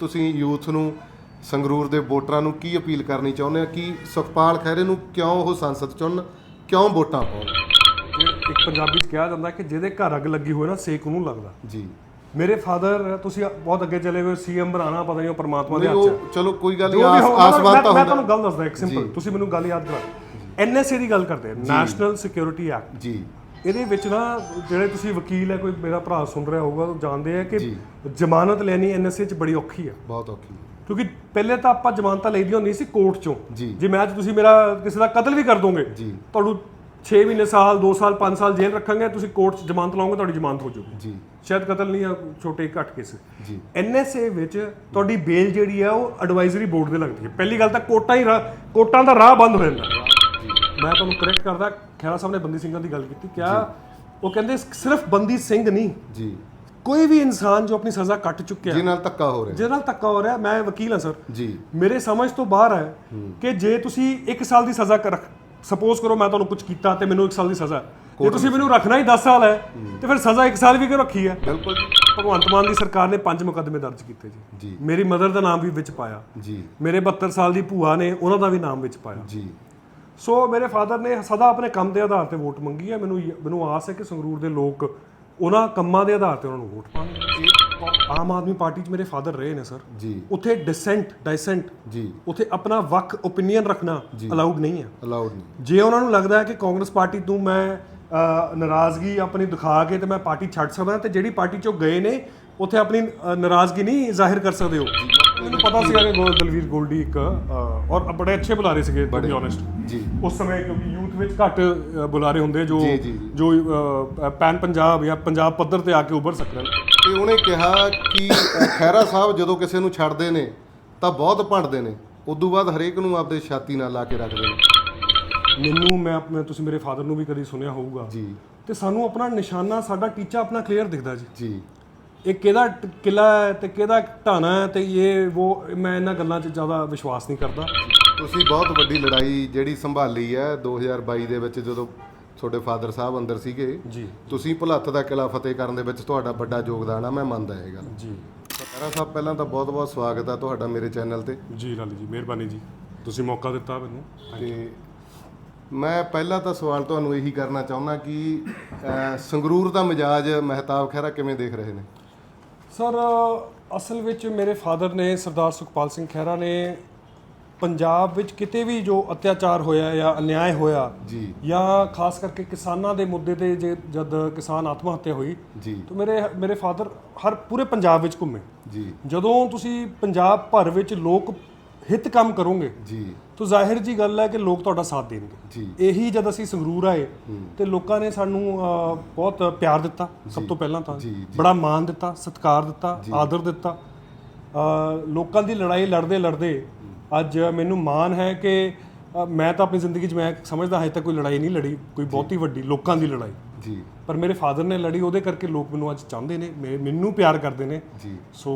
ਤੁਸੀਂ ਯੂਥ ਨੂੰ ਸੰਗਰੂਰ ਦੇ ਵੋਟਰਾਂ ਨੂੰ ਕੀ ਅਪੀਲ ਕਰਨੀ ਚਾਹੁੰਦੇ ਆ ਕਿ ਸੁਖਪਾਲ ਖਹਿਰੇ ਨੂੰ ਕਿਉਂ ਉਹ ਸੰਸਦ ਚੁਣਨ ਕਿਉਂ ਵੋਟਾਂ ਪਾਉਣ? ਇੱਕ ਪੰਜਾਬੀ ਚ ਕਿਹਾ ਜਾਂਦਾ ਕਿ ਜਿਹਦੇ ਘਰ ਅੱਗ ਲੱਗੀ ਹੋਏ ਨਾ ਸੇਕ ਉਹਨੂੰ ਲੱਗਦਾ। ਜੀ। ਮੇਰੇ ਫਾਦਰ ਤੁਸੀਂ ਬਹੁਤ ਅੱਗੇ ਚਲੇ ਗਏ ਸੀਐਮ ਬਣਾਣਾ ਪਤਾ ਨਹੀਂ ਉਹ ਪਰਮਾਤਮਾ ਦੇ ਹੱਥ 'ਚ। ਚਲੋ ਕੋਈ ਗੱਲ ਨਹੀਂ ਵੀ ਆਸ ਹੋ- ਮੈਂ- ਆਸਮਾਨ ਤਾਂ ਮੈਂ ਹੁੰਦਾ। ਤੁਹਾਨੂੰ ਗੱਲ ਦੱਸਦਾ ਇੱਕ ਸਿੰਪਲ। ਤੁਸੀਂ ਮੈਨੂੰ ਗੱਲ ਯਾਦ ਕਰਾ ਐਨਐਸਏ ਦੀ ਗੱਲ ਕਰਦੇ ਨੈਸ਼ਨਲ ਸਿਕਿਉਰਿਟੀ ਐਕਟ। ਜੀ। ਇਹਦੇ ਵਿੱਚ ਨਾ ਜਿਹੜੇ ਤੁਸੀਂ ਵਕੀਲ ਹੈ ਕੋਈ ਮੇਰਾ ਭਰਾ ਸੁਣ ਰਿਹਾ ਹੋਊਗਾ ਉਹ ਜਾਣਦੇ ਆ ਕਿ ਜੀ। ਜ਼ਮਾਨਤ ਲੈਣੀ ਐਨਐਸਏ 'ਚ ਬੜੀ ਔਖੀ ਹੈ ਬਹੁਤ ਔਖੀ ਕਿਉਂਕਿ ਪਹਿਲੇ ਤਾਂ ਆਪਾਂ ਜ਼ਮਾਨਤਾਂ ਲਈਦੀਆਂ ਹੁੰਦੀਆਂ ਸੀ ਕੋਰਟ 'ਚੋਂ। ਜੀ। ਜੇ ਮੈਂ ਅੱਜ ਤੁਸੀਂ ਮੇਰਾ ਕਿਸੇ ਦਾ ਕਤਲ ਵੀ ਕਰ ਦੋਗੇ ਜੀ। ਤੁਹਾਨੂੰ 6 ਮਹੀਨੇ ਸਾਲ 2 ਸਾਲ 5 ਸਾਲ ਜੇਲ੍ਹ ਰੱਖਾਂਗੇ ਤੁਸੀਂ ਕੋਰਟ 'ਚ ਜ਼ਮਾਨਤ ਲਾਓਗੇ ਤੁਹਾਡੀ ਜ਼ਮਾਨਤ ਹੋ ਜਾਊਗੀ। ਜੀ। ਸ਼ਾਇਦ ਕਤਲ ਨਹੀਂ ਆ ਛੋਟੇ ਘੱਟ ਕੇਸ। ਜੀ। ਐਨਐਸਏ ਵਿੱਚ ਤੁਹਾਡੀ ਬੇਲ ਜਿਹੜੀ ਆ ਉਹ ਐਡਵਾਈਜ਼ਰੀ ਬੋਰਡ ਦੇ ਲੱਗਦੀ ਹੈ ਪਹਿਲੀ ਗੱਲ ਤਾਂ ਕੋਟਾਂ ਹੀ ਰਾਹ- ਕੋਟਾਂ ਦਾ ਰਾਹ ਬੰਦ ਹੋ ਜਾਂਦਾ। ਮੈਂ ਤੁਹਾਨੂੰ ਕਰੈਕਟ ਕਰਦਾ ਖੈਰਾ ਸਾਹਿਬ ਨੇ ਬੰਦੀ ਸਿੰਘਾਂ ਦੀ ਗੱਲ ਕੀਤੀ ਕਿਆ ਉਹ ਕਹਿੰਦੇ ਸਿਰਫ ਬੰਦੀ ਸਿੰਘ ਨਹੀਂ ਜੀ। ਕੋਈ ਵੀ ਇਨਸਾਨ ਜੋ ਆਪਣੀ ਸਜ਼ਾ ਕੱਟ ਚੁੱਕਿਆ ਜਿਹਦੇ ਨਾਲ ਧੱਕਾ ਹੋ ਰਿਹਾ। ਜਿਹਦੇ ਨਾਲ ਧੱਕਾ ਹੋ ਰਿਹਾ ਮੈਂ ਵਕੀਲ ਹਾਂ ਸਰ। ਜੀ। ਮੇਰੇ ਸਮਝ ਤੋਂ ਬਾਹਰ ਹੈ ਕਿ ਜੇ ਤੁਸੀਂ 1 ਸਾਲ ਦੀ ਸਜ਼ਾ ਕਰ ਸਪੋਜ਼ ਕਰੋ ਮੈਂ ਤੁਹਾਨੂੰ ਕੁਝ ਕੀਤਾ ਤੇ ਮੈਨੂੰ 1 ਸਾਲ ਦੀ ਸਜ਼ਾ। ਜੇ ਤੁਸੀਂ ਮੈਨੂੰ ਰੱਖਣਾ ਹੀ 10 ਸਾਲ ਹੈ ਤੇ ਫਿਰ ਸਜ਼ਾ 1 ਸਾਲ ਵੀ ਕਿਉਂ ਰੱਖੀ ਹੈ? ਬਿਲਕੁਲ। ਭਗਵੰਤ ਮਾਨ ਦੀ ਸਰਕਾਰ ਨੇ ਪੰਜ ਮੁਕੱਦਮੇ ਦਰਜ ਕੀਤੇ ਜੀ। ਮੇਰੀ ਮਦਰ ਦਾ ਨਾਮ ਵੀ ਵਿੱਚ ਪਾਇਆ। ਜੀ। ਮੇਰੇ 72 ਸਾਲ ਦੀ ਭੂਆ ਨੇ ਉਹਨਾਂ ਦਾ ਵੀ ਨਾਮ ਵਿੱਚ ਪਾਇਆ। ਜੀ। ਸੋ ਮੇਰੇ ਫਾਦਰ ਨੇ ਸਦਾ ਆਪਣੇ ਕੰਮ ਦੇ ਆਧਾਰ ਤੇ ਵੋਟ ਮੰਗੀ ਹੈ। ਮੈਨੂੰ ਮੈਨੂੰ ਆਸ ਹੈ ਕਿ ਸੰਗਰੂਰ ਦੇ ਲੋਕ ਉਹਨਾਂ ਕੰਮਾਂ ਦੇ ਆਧਾਰ ਤੇ ਉਹਨਾਂ ਨੂੰ ਵੋਟ ਪਾਣਗੇ ਆਮ ਆਦਮੀ ਪਾਰਟੀ 'ਚ ਮੇਰੇ ਫਾਦਰ ਰਹੇ ਨੇ ਸਰ। ਜੀ। ਉੱਥੇ ਡਿਸੈਂਟ ਡਾਈਸੈਂਟ ਜੀ। ਉੱਥੇ ਆਪਣਾ ਵੱਖ ਓਪੀਨੀਅਨ ਰੱਖਣਾ ਅਲਾਉਡ ਨਹੀਂ ਹੈ। ਅਲਾਉਡ ਨਹੀਂ। ਜੇ ਉਹਨਾਂ ਨੂੰ ਲੱਗਦਾ ਹੈ ਕਿ ਕਾਂਗਰਸ ਪਾਰਟੀ ਤੋਂ ਮੈਂ ਨਾਰਾਜ਼ਗੀ ਆਪਣੀ ਦਿਖਾ ਕੇ ਤੇ ਮੈਂ ਪਾਰਟੀ ਛੱਡ ਸਕਦਾ ਤੇ ਜਿਹੜੀ ਪਾਰਟੀ ਚੋਂ ਗਏ ਨੇ ਉੱਥੇ ਆਪਣੀ ਨਾਰਾਜ਼ਗੀ ਨਹੀਂ ਜ਼ਾਹਿਰ ਕਰ ਸਕਦੇ ਹੋ ਮੈਨੂੰ ਪਤਾ ਸੀਗਾ ਕਿ ਗੋ- ਦਲਵੀਰ ਗੋਲਡੀ ਇੱਕ ਔਰ ਬੜੇ ਅੱਛੇ ਬੁਲਾਰੇ ਸੀਗੇ ਟੂ ਬੀ ਓਨੈਸਟ ਜੀ। ਉਸ ਸਮੇਂ ਕਿਉਂਕਿ ਯੂਥ ਵਿੱਚ ਘੱਟ ਬੁਲਾਰੇ ਹੁੰਦੇ ਜੋ ਜੀ, ਜੀ, ਜੀ। ਜੋ ਅ, ਪੈਨ ਪੰਜਾਬ ਜਾਂ ਪੰਜਾਬ ਪੱਧਰ ਤੇ ਆ ਕੇ ਉੱਭਰ ਸਕਣ। ਤੇ ਉਹਨੇ ਕਿਹਾ ਕਿ ਅ, ਖਹਿਰਾ ਸਾਹਿਬ ਜਦੋਂ ਕਿਸੇ ਨੂੰ ਛੱਡਦੇ ਨੇ ਤਾਂ ਬਹੁਤ ਭੰਡਦੇ ਨੇ। ਉਦੋਂ ਬਾਅਦ ਹਰੇਕ ਨੂੰ ਆਪਦੇ ਛਾਤੀ ਨਾਲ ਲਾ ਕੇ ਰੱਖਦੇ ਨੇ। ਮੈਨੂੰ ਮੈਂ ਆਪਣੇ ਤੁਸੀਂ ਮੇਰੇ ਫਾਦਰ ਨੂੰ ਵੀ ਕਦੀ ਸੁਣਿਆ ਹੋਊਗਾ। ਜੀ। ਤੇ ਸਾਨੂੰ ਆਪਣਾ ਨਿਸ਼ਾਨਾ ਸਾਡਾ ਟੀਚਾ ਆਪਣਾ ਕਲੀਅਰ ਦਿਖਦਾ ਜੀ। ਜੀ। ਇਹ ਕਿਹਦਾ ਕਿਲਾ ਹੈ ਤੇ ਕਿਹਦਾ ਢਾਣਾ ਹੈ ਤੇ ਇਹ ਉਹ ਮੈਂ ਇਹਨਾਂ ਗੱਲਾਂ 'ਚ ਜ਼ਿਆਦਾ ਵਿਸ਼ਵਾਸ ਨਹੀਂ ਕਰਦਾ। ਤੁਸੀਂ ਬਹੁਤ ਵੱਡੀ ਲੜਾਈ ਜਿਹੜੀ ਸੰਭਾਲੀ ਹੈ 2022 ਦੇ ਵਿੱਚ ਜਦੋਂ ਤੁਹਾਡੇ ਫਾਦਰ ਸਾਹਿਬ ਅੰਦਰ ਸੀਗੇ। ਜੀ। ਤੁਸੀਂ ਭੁਲੱਥ ਦਾ ਕਿਲਾ ਫਤਿਹ ਕਰਨ ਦੇ ਵਿੱਚ ਤੁਹਾਡਾ ਵੱਡਾ ਯੋਗਦਾਨ ਆ ਮੈਂ ਮੰਨਦਾ ਇਹ ਗੱਲ। ਜੀ। ਖਹਿਰਾ ਸਾਹਿਬ ਪਹਿਲਾਂ ਤਾਂ ਬਹੁਤ-ਬਹੁਤ ਸਵਾਗਤ ਆ ਤੁਹਾਡਾ ਮੇਰੇ ਚੈਨਲ ਤੇ। ਜੀ ਲਾਲੀ ਜੀ ਮਿਹਰਬਾਨੀ ਜੀ। ਤੁਸੀਂ ਮੌਕਾ ਦਿੱਤਾ ਮੈਨੂੰ। ਤੇ ਮੈਂ ਪਹਿਲਾਂ ਤਾਂ ਸਵਾਲ ਤੁਹਾਨੂੰ ਇਹੀ ਕਰਨਾ ਚਾਹੁੰਦਾ ਕਿ ਸੰਗਰੂਰ ਦਾ ਮਿਜਾਜ ਮਹਿਤਾਬ ਖਹਿਰਾ ਕਿਵੇਂ ਦੇਖ ਰਹੇ ਨੇ? ਸਰ ਅਸਲ ਵਿੱਚ ਮੇਰੇ ਫਾਦਰ ਨੇ ਸਰਦਾਰ ਸੁਖਪਾਲ ਸਿੰਘ ਖਹਿਰਾ ਨੇ ਪੰਜਾਬ ਵਿੱਚ ਕਿਤੇ ਵੀ ਜੋ ਅਤਿਆਚਾਰ ਹੋਇਆ ਜਾਂ ਅਨਿਆਏ ਹੋਇਆ ਜੀ। ਜਾਂ ਖਾਸ ਕਰਕੇ ਕਿਸਾਨਾਂ ਦੇ ਮੁੱਦੇ ਤੇ ਜੇ ਜਦ ਕਿਸਾਨ ਆਤਮ ਹੱਤਿਆ ਹੋਈ ਜੀ। ਤਾਂ ਮੇਰੇ ਮੇਰੇ ਫਾਦਰ ਹਰ ਪੂਰੇ ਪੰਜਾਬ ਵਿੱਚ ਘੁੰਮੇ। ਜੀ। ਜਦੋਂ ਤੁਸੀਂ ਪੰਜਾਬ ਭਰ ਵਿੱਚ ਲੋਕ ਹਿੱਤ ਕੰਮ ਕਰੋਗੇ। ਜੀ। ਤਾਂ ਜ਼ਾਹਿਰ ਜੀ ਗੱਲ ਹੈ ਕਿ ਲੋਕ ਤੁਹਾਡਾ ਸਾਥ ਦੇਣਗੇ। ਜੀ। ਇਹੀ ਜਦ ਅਸੀਂ ਸੰਗਰੂਰ ਆਏ ਤੇ ਲੋਕਾਂ ਨੇ ਸਾਨੂੰ ਅਹ, ਬਹੁਤ ਪਿਆਰ ਦਿੱਤਾ ਸਭ ਤੋਂ ਪਹਿਲਾਂ ਤਾਂ। ਜੀ, ਜੀ। ਬੜਾ ਮਾਣ ਦਿੱਤਾ ਸਤਿਕਾਰ ਦਿੱਤਾ ਆਦਰ ਦਿੱਤਾ। ਅਹ, ਲੋਕਾਂ ਦੀ ਲੜਾਈ ਲੜਦੇ ਲੜਦੇ ਅੱਜ ਮੈਨੂੰ ਮਾਣ ਹੈ ਕਿ ਅਹ, ਮੈਂ ਤਾਂ ਆਪਣੀ ਜ਼ਿੰਦਗੀ 'ਚ ਮੈਂ ਸਮਝਦਾ ਹਜੇ ਤੱਕ ਕੋਈ ਲੜਾਈ ਨਹੀਂ ਲੜੀ ਕੋਈ ਬਹੁਤੀ ਵੱਡੀ ਲੋਕਾਂ ਦੀ ਲੜਾਈ। ਜੀ। ਪਰ ਮੇਰੇ ਫਾਦਰ ਨੇ ਲੜੀ ਉਹਦੇ ਕਰਕੇ ਲੋਕ ਮੈਨੂੰ ਅੱਜ ਚਾਹੁੰਦੇ ਨੇ ਮੇ- ਮੈਨੂੰ ਪਿਆਰ ਕਰਦੇ ਨੇ। ਜੀ। ਸੋ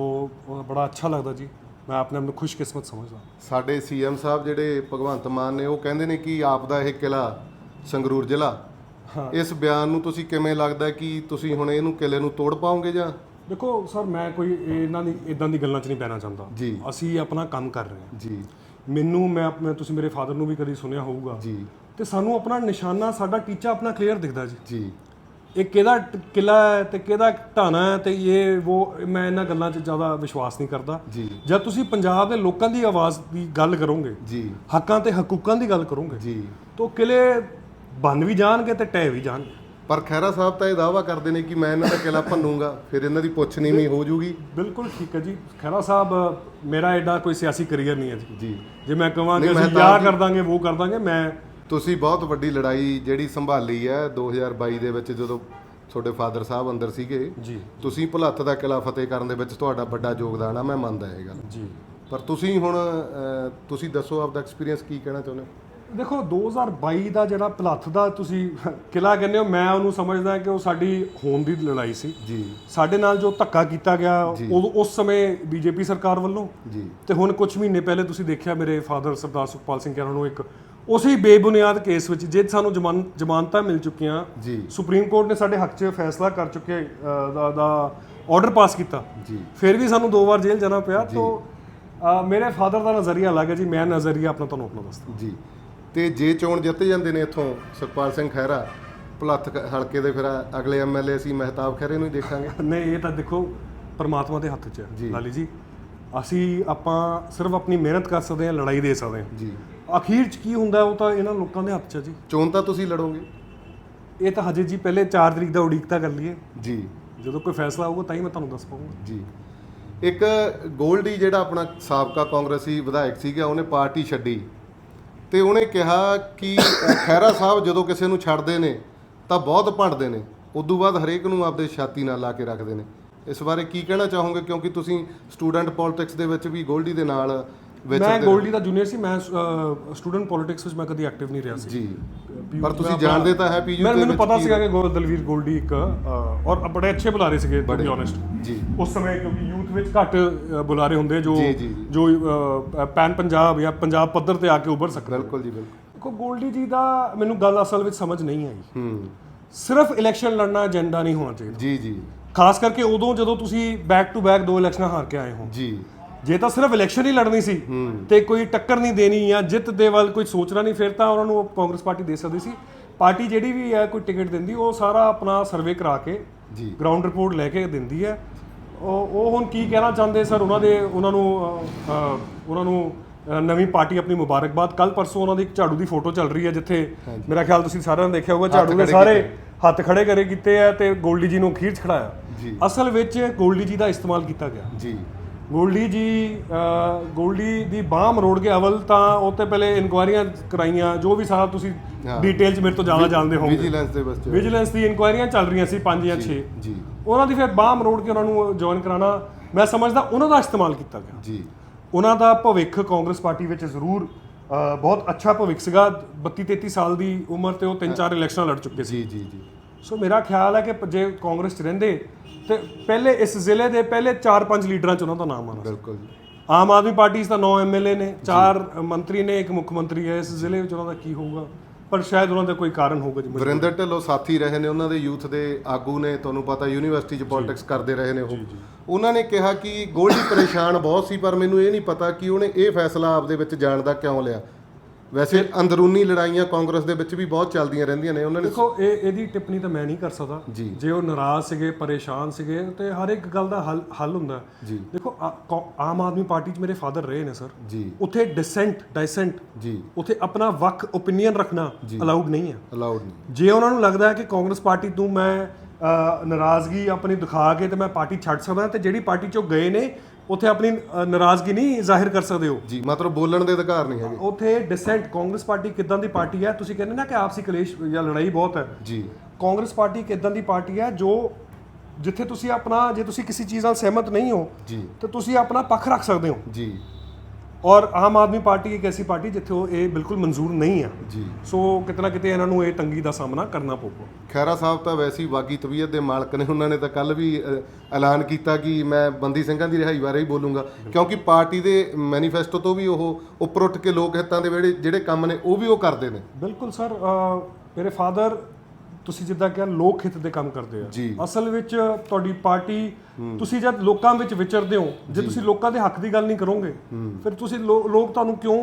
ਉਹ ਬੜਾ ਅੱਛਾ ਲੱਗਦਾ ਜੀ। ਮੈਂ ਆਪਣੇ ਆਪ ਨੂੰ ਖੁਸ਼ਕਿਸਮਤ ਸਮਝਦਾ ਸਾਡੇ ਸੀਐਮ ਸਾਹਿਬ ਜਿਹੜੇ ਭਗਵੰਤ ਮਾਨ ਨੇ ਉਹ ਕਹਿੰਦੇ ਨੇ ਕਿ ਆਪ ਦਾ ਇਹ ਕਿਲਾ ਸੰਗਰੂਰ ਜ਼ਿਲ੍ਹਾ। ਇਸ ਬਿਆਨ ਨੂੰ ਤੁਸੀਂ ਕਿਵੇਂ ਲੱਗਦਾ ਕਿ ਤੁਸੀਂ ਹੁਣ ਇਹਨੂੰ ਕਿਲੇ ਨੂੰ ਤੋੜ ਪਾਓਗੇ ਜਾਂ? ਦੇਖੋ ਸਰ ਮੈਂ ਕੋਈ ਇਹਨਾਂ ਦੀ ਇਦਾਂ ਦੀ ਗੱਲਾਂ 'ਚ ਨਹੀਂ ਪੈਣਾ ਚਾਹੁੰਦਾ। ਜੀ। ਅਸੀਂ ਆਪਣਾ ਕੰਮ ਕਰ ਰਹੇ ਹਾਂ। ਜੀ। ਮੈਨੂੰ ਮੈਂ ਆਪਣੇ ਤੁਸੀਂ ਮੇਰੇ ਫਾਦਰ ਨੂੰ ਵੀ ਕਦੀ ਸੁਣਿਆ ਹੋਊਗਾ। ਜੀ। ਤੇ ਸਾਨੂੰ ਆਪਣਾ ਨਿਸ਼ਾਨਾ ਸਾਡਾ ਟੀਚਾ ਆਪਣਾ ਕਲੀਅਰ ਦਿਖਦਾ ਜੀ। ਜੀ। ਇਹ ਕਿਹਦਾ ਕਿਲਾ ਹੈ ਤੇ ਕਿਹਦਾ ਢਾਣਾ ਹੈ ਤੇ ਇਹ ਉਹ ਮੈਂ ਇਹਨਾਂ ਗੱਲਾਂ 'ਚ ਜ਼ਿਆਦਾ ਵਿਸ਼ਵਾਸ ਨਹੀਂ ਕਰਦਾ। ਜੀ। ਜਦ ਤੁਸੀਂ ਪੰਜਾਬ ਦੇ ਲੋਕਾਂ ਦੀ ਆਵਾਜ਼ ਦੀ ਗੱਲ ਕਰੋਗੇ ਜੀ। ਹੱਕਾਂ ਤੇ ਹਕੂਕਾਂ ਦੀ ਗੱਲ ਕਰੋਗੇ ਜੀ। ਤਾਂ ਕਿਲੇ ਬਣ ਵੀ ਜਾਣਗੇ ਤੇ ਟਹਿ ਵੀ ਜਾਣਗੇ। ਪਰ ਖਹਿਰਾ ਸਾਹਿਬ ਤਾਂ ਇਹ ਦਾਅਵਾ ਕਰਦੇ ਨੇ ਕਿ ਮੈਂ ਇਹਨਾਂ ਦਾ ਕਿਲਾ ਭੰਨੂਗਾ ਫਿਰ ਇਹਨਾਂ ਦੀ ਪੁੱਛ ਨੀਵੀਂ ਹੋ ਜੂਗੀ। ਬਿਲਕੁਲ ਠੀਕ ਹੈ ਜੀ। ਖੈਰਾ ਸਾਹਿਬ ਮੇਰਾ ਐਡਾ ਕੋਈ ਸਿਆਸੀ ਕਰੀਅਰ ਨਹੀਂ ਹੈ ਜੀ। ਜੀ। ਜੇ ਮੈਂ ਕਹਾਂ ਕਿ ਨਹੀਂ, ਅਸੀਂ ਯਾ ਕਰ ਦਾਂਗੇ ਉਹ ਕਰ ਦਾਂਗੇ ਮੈਂ ਤੁਸੀਂ ਬਹੁਤ ਵੱਡੀ ਲੜਾਈ ਜਿਹੜੀ ਸੰਭਾਲੀ ਹੈ 2022 ਦੇ ਵਿੱਚ ਜਦੋਂ ਤੁਹਾਡੇ ਫਾਦਰ ਸਾਹਿਬ ਅੰਦਰ ਸੀਗੇ ਜੀ। ਤੁਸੀਂ ਭੁਲੱਥ ਦਾ ਕਿਲਾ ਫਤਿਹ ਕਰਨ ਦੇ ਵਿੱਚ ਤੁਹਾਡਾ ਵੱਡਾ ਯੋਗਦਾਨ ਆ ਮੈਂ ਮੰਨਦਾ ਇਹ ਗੱਲ ਜੀ। ਪਰ ਤੁਸੀਂ ਹੁਣ ਤੁਸੀਂ ਦੱਸੋ ਆਪਦਾ ਐਕਸਪੀਰੀਅੰਸ ਕੀ ਕਹਿਣਾ ਚਾਹੁੰਦੇ ਹੋ? ਦੇਖੋ 2022 ਦਾ ਜਿਹੜਾ ਭਲੱਥ ਦਾ ਤੁਸੀਂ ਕਿਲਾ ਕਹਿੰਦੇ ਹੋ ਮੈਂ ਉਹਨੂੰ ਸਮਝਦਾ ਕਿ ਉਹ ਸਾਡੀ ਹੋਣ ਦੀ ਲੜਾਈ ਸੀ। ਜੀ। ਸਾਡੇ ਨਾਲ ਜੋ ਧੱਕਾ ਕੀਤਾ ਗਿਆ। ਉਦੋਂ ਉਸ ਸਮੇਂ ਬੀਜੇਪੀ ਸਰਕਾਰ ਵੱਲੋਂ। ਜੀ। ਤੇ ਹੁਣ ਕੁਝ ਮਹੀਨੇ ਪਹਿਲੇ ਤੁਸੀਂ ਦੇਖਿਆ ਮੇਰੇ ਫਾਦਰ ਸਰਦਾਰ ਸੁਖਪਾਲ ਸਿੰਘ ਖਹਿਰਾ ਨੂੰ ਇੱਕ ਉਸੇ ਬੇਬੁਨਿਆਦ ਕੇਸ ਵਿੱਚ ਜੇ ਸਾਨੂੰ ਜ਼ਮਾਨ ਜ਼ਮਾਨਤਾਂ ਮਿਲ ਚੁੱਕੀਆਂ। ਜੀ। ਸੁਪਰੀਮ ਕੋਰਟ ਨੇ ਸਾਡੇ ਹੱਕ 'ਚ ਫੈਸਲਾ ਕਰ ਚੁੱਕੇ ਅ, ਦਾ ਦਾ ਆਰਡਰ ਪਾਸ ਕੀਤਾ। ਜੀ। ਫਿਰ ਵੀ ਸਾਨੂੰ ਦੋ ਵਾਰ ਜੇਲ੍ਹ ਜਾਣਾ ਪਿਆ। ਤੋਂ ਅ, ਮੇਰੇ ਫਾਦਰ ਦਾ ਨਜ਼ਰੀਆ ਅਲੱਗ ਹੈ ਜੀ ਮੈਂ ਨਜ਼ਰੀਆ ਆਪਣਾ ਤੁਹਾਨੂੰ ਆਪਣਾ ਦੱਸਦਾ। ਜੀ। ਤੇ ਜੇ ਚੋਣ ਜਿੱਤ ਜਾਂਦੇ ਨੇ ਇੱਥੋਂ ਸੁਖਪਾਲ ਸਿੰਘ ਖਹਿਰਾ ਭਲੱਥ ਕ- ਹਲਕੇ ਦੇ ਫਿਰ ਅਗਲੇ ਐਮਐਲਏ ਅਸੀਂ ਮਹਿਤਾਬ ਖਹਿਰੇ ਨੂੰ ਹੀ ਦੇਖਾਂਗੇ। ਨਹੀਂ ਇਹ ਤਾਂ ਦੇਖੋ ਪਰਮਾਤਮਾ ਦੇ ਹੱਥ 'ਚ ਜੀ। ਹੈ ਲਾਲੀ ਜੀ। ਅਸੀਂ ਆਪਾਂ ਸਿਰਫ ਆਪਣੀ ਮਿਹਨਤ ਕਰ ਸਕਦੇ ਹਾਂ ਲੜਾਈ ਦੇ ਸਕਦੇ ਹਾਂ। ਜੀ। ਅਖੀਰ 'ਚ ਕੀ ਹੁੰਦਾ ਉਹ ਤਾਂ ਇਹਨਾਂ ਲੋਕਾਂ ਦੇ ਹੱਥ 'ਚ ਹੈ ਜੀ। ਚੋਣ ਤਾਂ ਤੁਸੀਂ ਲੜੋਗੇ। ਇਹ ਤਾਂ ਹਜੇ ਜੀ ਪਹਿਲੇ 4 ਤਰੀਕ ਦਾ ਉਡੀਕ ਤਾਂ ਕਰ ਲਈਏ। ਜੀ। ਜਦੋਂ ਕੋਈ ਫੈਸਲਾ ਆਊਗਾ ਤਾਂ ਹੀ ਮੈਂ ਤੁਹਾਨੂੰ ਦੱਸ ਪਾਊਂਗਾ। ਜੀ। ਇੱਕ ਗੋਲਡੀ ਜਿਹੜਾ ਆਪਣਾ ਸਾਬਕਾ ਕਾਂਗਰਸੀ ਵਿਧਾਇਕ ਸੀਗਾ ਉਹਨੇ ਪਾਰਟੀ ਛੱਡੀ। ਤੇ ਉਹਨੇ ਕਿਹਾ ਕਿ ਅ, ਖਹਿਰਾ ਸਾਹਿਬ ਜਦੋਂ ਕਿਸੇ ਨੂੰ ਛੱਡਦੇ ਨੇ ਤਾਂ ਬਹੁਤ ਭੰਡਦੇ ਨੇ। ਉਦੋਂ ਬਾਅਦ ਹਰੇਕ ਨੂੰ ਆਪਦੇ ਛਾਤੀ ਨਾਲ ਲਾ ਕੇ ਰੱਖਦੇ ਨੇ। ਇਸ ਬਾਰੇ ਕੀ ਕਹਿਣਾ ਚਾਹੋਗੇ? ਕਿਉਂਕਿ ਤੁਸੀਂ ਸਟੂਡੈਂਟ ਪੋਲਿਟਿਕਸ ਦੇ ਵਿੱਚ ਵੀ ਗੋਲਡੀ ਦੇ ਨਾਲ ਵਿੱਚ ਮੈਂ ਗੋਲਡੀ ਦਾ ਜੂਨੀਅਰ ਸੀ ਮੈਂ ਸਟੂਡੈਂਟ ਪੋਲਿਟਿਕਸ ਵਿੱਚ ਮੈਂ ਕਦੀ ਐਕਟਿਵ ਨਹੀਂ ਰਿਹਾ ਸੀ। ਜੀ। ਪਰ ਤੁਸੀਂ ਜਾਣਦੇ ਤਾਂ ਹੈ ਪੀਯੂ ਮੈਂ ਮੈਨੂੰ ਪਤਾ ਸੀਗਾ ਕਿ ਗੋਲ ਦਲਵੀਰ ਗੋਲਡੀ ਇੱਕ ਔਰ ਬੜੇ ਅੱਛੇ ਬੁਲਾਰੇ ਸੀਗੇ ਟੂ ਬੀ ਓਨੈਸਟ ਜੀ। ਉਸ ਸਮੇਂ ਕਿਉਂਕਿ ਯੂਥ ਵਿੱਚ ਘੱਟ ਅ, ਬੁਲਾਰੇ ਹੁੰਦੇ ਜੋ ਜੀ, ਜੀ, ਜੀ। ਜੋ ਅ, ਪੈਨ ਪੰਜਾਬ ਜਾਂ ਪੰਜਾਬ ਪੱਧਰ ਤੇ ਆ ਕੇ ਉੱਭਰ ਸਕਦੇ। ਬਿਲਕੁਲ ਜੀ ਬਿਲਕੁਲ। ਦੇਖੋ ਗੋਲਡੀ ਜੀ ਦਾ ਮੈਨੂੰ ਗੱਲ ਅਸਲ ਵਿੱਚ ਸਮਝ ਨਹੀਂ ਆਈ। ਹੂੰ। ਸਿਰਫ ਇਲੈਕਸ਼ਨ ਲੜਨਾ ਏਜੰਡਾ ਨਹੀਂ ਹੋਣਾ ਚਾਹੀਦਾ। ਜੀ ਜੀ। ਖਾਸ ਕਰਕੇ ਉਦੋਂ ਜਦੋਂ ਤੁਸੀਂ ਬੈਕ ਟੂ ਬੈਕ ਦੋ ਇਲੈਕਸ਼ਨਾਂ ਹਾਰ ਕੇ ਆਏ ਹੋ। ਜੀ। ਜੇ ਤਾਂ ਸਿਰਫ ਇਲੈਕਸ਼ਨ ਹੀ ਲੜਨੀ ਸੀ ਤੇ ਕੋਈ ਟੱਕਰ ਨਹੀਂ ਦੇਣੀ ਜਾਂ ਜਿੱਤ ਦੇ ਵੱਲ ਕੋਈ ਸੋਚਣਾ ਨਹੀਂ ਫਿਰ ਤਾਂ ਉਹਨਾਂ ਨੂੰ ਕਾਂਗਰਸ ਪਾਰਟੀ ਦੇ ਸਕਦੀ ਸੀ। ਪਾਰਟੀ ਜਿਹੜੀ ਵੀ ਹੈ ਕੋਈ ਟਿਕਟ ਦਿੰਦੀ ਉਹ ਸਾਰਾ ਆਪਣਾ ਸਰਵੇ ਕਰਾ ਕੇ ਜੀ। ਗਰਾਊਂਡ ਰਿਪੋਰਟ ਲੈ ਕੇ ਦਿੰਦੀ ਹੈ। ਉਹ ਉਹ ਹੁਣ ਕੀ ਕਹਿਣਾ ਚਾਹੁੰਦੇ ਸਰ? ਉਹਨਾਂ ਦੇ ਉਹਨਾਂ ਨੂੰ ਉਹਨਾਂ ਨੂੰ ਨਵੀਂ ਪਾਰਟੀ ਆਪਣੀ ਮੁਬਾਰਕਬਾਦ। ਕੱਲ ਪਰਸੋਂ ਉਹਨਾਂ ਦੀ ਇੱਕ ਝਾੜੂ ਦੀ ਫੋਟੋ ਚੱਲ ਰਹੀ ਹੈ ਜਿੱਥੇ ਮੇਰਾ ਖਿਆਲ ਤੁਸੀਂ ਸਾਰਿਆਂ ਨੇ ਦੇਖਿਆ ਹੋਊਗਾ ਝਾੜੂ ਨੇ ਖੜੇ ਸਾਰੇ ਹੱਥ ਖੜੇ ਕਰੇ ਕੀਤੇ ਆ ਤੇ ਗੋਲਡੀ ਜੀ ਨੂੰ ਖੜਾਇਆ। ਜੀ। ਅਸਲ ਵਿੱਚ ਗੋਲਡੀ ਜੀ ਦਾ ਇਸਤੇਮਾਲ ਕੀਤਾ ਗਿਆ। ਜੀ। ਗੋਲਡੀ ਜੀ ਗੋਲਡੀ ਦੀ ਬਾਹ ਮਰੋੜ ਕੇ ਅਵਲ ਤਾਂ ਉਹ ਤੇ ਪਹਿਲੇ ਇਨਕੁਆਇਰੀਆਂ ਕਰਾਈਆਂ ਜੋ ਵੀ ਸਾਰਾ ਤੁਸੀਂ ਹਾਂ। ਡਿਟੇਲ 'ਚ ਮੇਰੇ ਤੋਂ ਜ਼ਿਆਦਾ ਜਾਣਦੇ ਹੋਵੋਗੇ। ਵਿਜੀਲੈਂਸ ਦੇ ਵਿੱਚ ਵਿਜੀਲੈਂਸ ਦੀ ਇਨਕੁਆਇਰੀਆਂ ਚੱਲ ਰਹੀਆਂ ਸੀ 5 ਜਾਂ 6 ਜੀ। ਉਹਨਾਂ ਦੀ ਫਿਰ ਬਾਹ ਮਰੋੜ ਕੇ ਉਹਨਾਂ ਨੂੰ ਜੁਆਇਨ ਕਰਾਉਣਾ ਮੈਂ ਸਮਝਦਾ ਉਹਨਾਂ ਦਾ ਇਸਤੇਮਾਲ ਕੀਤਾ ਗਿਆ। ਜੀ। ਉਹਨਾਂ ਦਾ ਭਵਿੱਖ ਕਾਂਗਰਸ ਪਾਰਟੀ ਵਿੱਚ ਜ਼ਰੂਰ ਬਹੁਤ ਅੱਛਾ ਭਵਿੱਖ ਸੀਗਾ। 32 33 ਸਾਲ ਦੀ ਉਮਰ ਤੇ ਉਹ ਤਿੰਨ ਚਾਰ ਇਲੈਕਸ਼ਨਾਂ ਲੜ ਚੁੱਕੇ ਸੀ। ਜੀ ਜੀ ਜੀ। ਸੋ ਮੇਰਾ ਖਿਆਲ ਹੈ ਕਿ ਜੇ ਕਾਂਗਰਸ 'ਚ ਰਹਿੰਦੇ ਤੇ ਪਹਿਲੇ ਇਸ ਜ਼ਿਲ੍ਹੇ ਦੇ ਪਹਿਲੇ 4-5 ਲੀਡਰਾਂ 'ਚ ਉਹਨਾਂ ਦਾ ਨਾਮ ਆਉਣਾ ਸੀ ਬਿਲਕੁਲ ਜੀ। ਆਮ ਆਦਮੀ ਪਾਰਟੀ ਤਾਂ 9 ਐਮਐਲਏ ਨੇ 4 ਮੰਤਰੀ ਨੇ ਇੱਕ ਮੁੱਖ ਮੰਤਰੀ ਹੈ। ਇਸ ਜ਼ਿਲ੍ਹੇ ਵਿੱਚ ਉਹਨਾਂ ਦਾ ਕੀ ਹੋਊਗਾ? ਪਰ ਸ਼ਾਇਦ ਉਹਨਾਂ ਦਾ ਕੋਈ ਕਾਰਨ ਹੋਊਗਾ ਜੀ ਵਰਿੰਦਰ ਢਿੱਲੋਂ ਸਾਥੀ ਰਹੇ ਨੇ ਉਹਨਾਂ ਦੇ ਯੂਥ ਦੇ ਆਗੂ ਨੇ ਤੁਹਾਨੂੰ ਪਤਾ ਯੂਨੀਵਰਸਿਟੀ 'ਚ ਪੋਲਿਟਿਕਸ ਕਰਦੇ ਰਹੇ ਨੇ ਉਹ। ਉਹਨਾਂ ਨੇ ਕਿਹਾ ਕਿ ਗੋਲਡੀ ਪਰੇਸ਼ਾਨ ਬਹੁਤ ਸੀ ਪਰ ਮੈਨੂੰ ਇਹ ਨਹੀਂ ਪਤਾ ਕਿ ਉਹਨੇ ਇਹ ਫੈਸਲਾ ਆਪਦੇ ਵਿੱਚ ਜਾਣ ਦਾ ਕਿਉਂ ਲਿਆ। ਵੈਸੇ ਅੰਦਰੂਨੀ ਲੜਾਈਆਂ ਕਾਂਗਰਸ ਦੇ ਵਿੱਚ ਵੀ ਬਹੁਤ ਚੱਲਦੀਆਂ ਰਹਿੰਦੀਆਂ ਨੇ ਉਹਨਾਂ ਨੇ ਦੇਖੋ ਇਹ ਇਹਦੀ ਟਿੱਪਣੀ ਤਾਂ ਮੈਂ ਨਹੀਂ ਕਰ ਸਕਦਾ। ਜੀ। ਜੇ ਉਹ ਨਾਰਾਜ਼ ਸੀਗੇ ਪਰੇਸ਼ਾਨ ਸੀਗੇ ਤੇ ਹਰ ਇੱਕ ਗੱਲ ਦਾ ਹੱਲ ਹੱਲ ਹੁੰਦਾ। ਹੈ। ਜੀ। ਦੇਖੋ ਆ- ਕੌ- ਆਮ ਆਦਮੀ ਪਾਰਟੀ 'ਚ ਮੇਰੇ ਫਾਦਰ ਰਹੇ ਨੇ ਸਰ। ਜੀ। ਉੱਥੇ ਡਿਸੈਂਟ ਡਾਈਸੈਂਟ ਜੀ। ਉੱਥੇ ਆਪਣਾ ਵੱਖ ਓਪੀਨੀਅਨ ਰੱਖਣਾ ਅਲਾਉਡ ਨਹੀਂ ਹੈ। ਅਲਾਉਡ ਨਹੀਂ ਜੇ ਉਹਨਾਂ ਨੂੰ ਲੱਗਦਾ ਹੈ ਕਿ ਕਾਂਗਰਸ ਪਾਰਟੀ ਤੋਂ ਮੈਂ ਨਾਰਾਜ਼ਗੀ ਆਪਣੀ ਦਿਖਾ ਕੇ ਤੇ ਮੈਂ ਪਾਰਟੀ ਛੱਡ ਸਕਦਾ ਤੇ ਜਿਹੜੀ ਪਾਰਟੀ ਚੋਂ ਗਏ ਨੇ ਉੱਥੇ ਆਪਣੀ ਅ, ਨਾਰਾਜ਼ਗੀ ਨਹੀਂ ਜ਼ਾਹਿਰ ਕਰ ਸਕਦੇ ਹੋ। ਜੀ ਮਤਲਬ ਬੋਲਣ ਦੇ ਅਧਿਕਾਰ ਨਹੀਂ ਹੈਗੇ। ਉੱਥੇ ਡਿਸੈਂਟ ਕਾਂਗਰਸ ਪਾਰਟੀ ਕਿਦਾਂ ਦੀ ਪਾਰਟੀ ਹੈ? ਤੁਸੀਂ ਕਹਿੰਦੇ ਨਾ ਕਿ ਆਪਸੀ ਕਲੇਸ਼ ਜਾਂ ਲੜਾਈ ਬਹੁਤ ਹੈ। ਜੀ। ਕਾਂਗਰਸ ਪਾਰਟੀ ਕਿਦਾਂ ਦੀ ਪਾਰਟੀ ਹੈ ਜੋ ਜਿੱਥੇ ਤੁਸੀਂ ਆਪਣਾ ਜੇ ਤੁਸੀਂ ਕਿਸੇ ਚੀਜ਼ ਨਾਲ ਸਹਿਮਤ ਨਹੀਂ ਹੋ ਜੀ। ਤੇ ਤੁਸੀਂ ਆਪਣਾ ਪੱਖ ਰੱਖ ਸਕਦੇ ਹੋ। ਜੀ। ਔਰ ਆਮ ਆਦਮੀ ਪਾਰਟੀ ਇੱਕ ਐਸੀ ਪਾਰਟੀ ਜਿੱਥੇ ਉਹ ਇਹ ਬਿਲਕੁਲ ਮਨਜ਼ੂਰ ਨਹੀਂ ਹੈ ਜੀ। ਸੋ ਕਿਤੇ ਨਾ ਕਿਤੇ ਇਹਨਾਂ ਨੂੰ ਇਹ ਤੰਗੀ ਦਾ ਸਾਹਮਣਾ ਕਰਨਾ ਪਊਗਾ। ਖੈਰਾ ਸਾਹਿਬ ਤਾਂ ਵੈਸੇ ਹੀ ਬਾਗੀ ਤਬੀਅਤ ਦੇ ਮਾਲਕ ਨੇ ਉਹਨਾਂ ਨੇ ਤਾਂ ਕੱਲ ਵੀ ਐਲਾਨ ਕੀਤਾ ਕਿ ਮੈਂ ਬੰਦੀ ਸਿੰਘਾਂ ਦੀ ਰਿਹਾਈ ਬਾਰੇ ਹੀ ਬੋਲੂੰਗਾ। ਕਿਉਂਕਿ ਪਾਰਟੀ ਦੇ ਮੈਨੀਫੈਸਟੋ ਤੋਂ ਵੀ ਉਹ ਉੱਪਰ ਉੱਠ ਕੇ ਲੋਕ ਹਿੱਤਾਂ ਦੇ ਜਿਹੜੇ ਜਿਹੜੇ ਕੰਮ ਨੇ ਉਹ ਵੀ ਉਹ ਕਰਦੇ ਨੇ। ਬਿਲਕੁਲ ਸਰ ਮੇਰੇ ਫਾਦਰ ਤੁਸੀਂ ਜਿੱਦਾਂ ਕਿਹਾ ਲੋਕ ਹਿੱਤ ਦੇ ਕੰਮ ਕਰਦੇ ਆ। ਅਸਲ ਵਿੱਚ ਤੁਹਾਡੀ ਪਾਰਟੀ ਤੁਸੀਂ ਜਦ ਲੋਕਾਂ ਵਿੱਚ ਵਿਚਰਦੇ ਹੋ ਜੇ ਤੁਸੀਂ ਲੋਕਾਂ ਦੇ ਹੱਕ ਦੀ ਗੱਲ ਨਹੀਂ ਕਰੋਗੇ ਫਿਰ ਤੁਸੀਂ ਲੋ- ਲੋਕ ਤੁਹਾਨੂੰ ਕਿਉਂ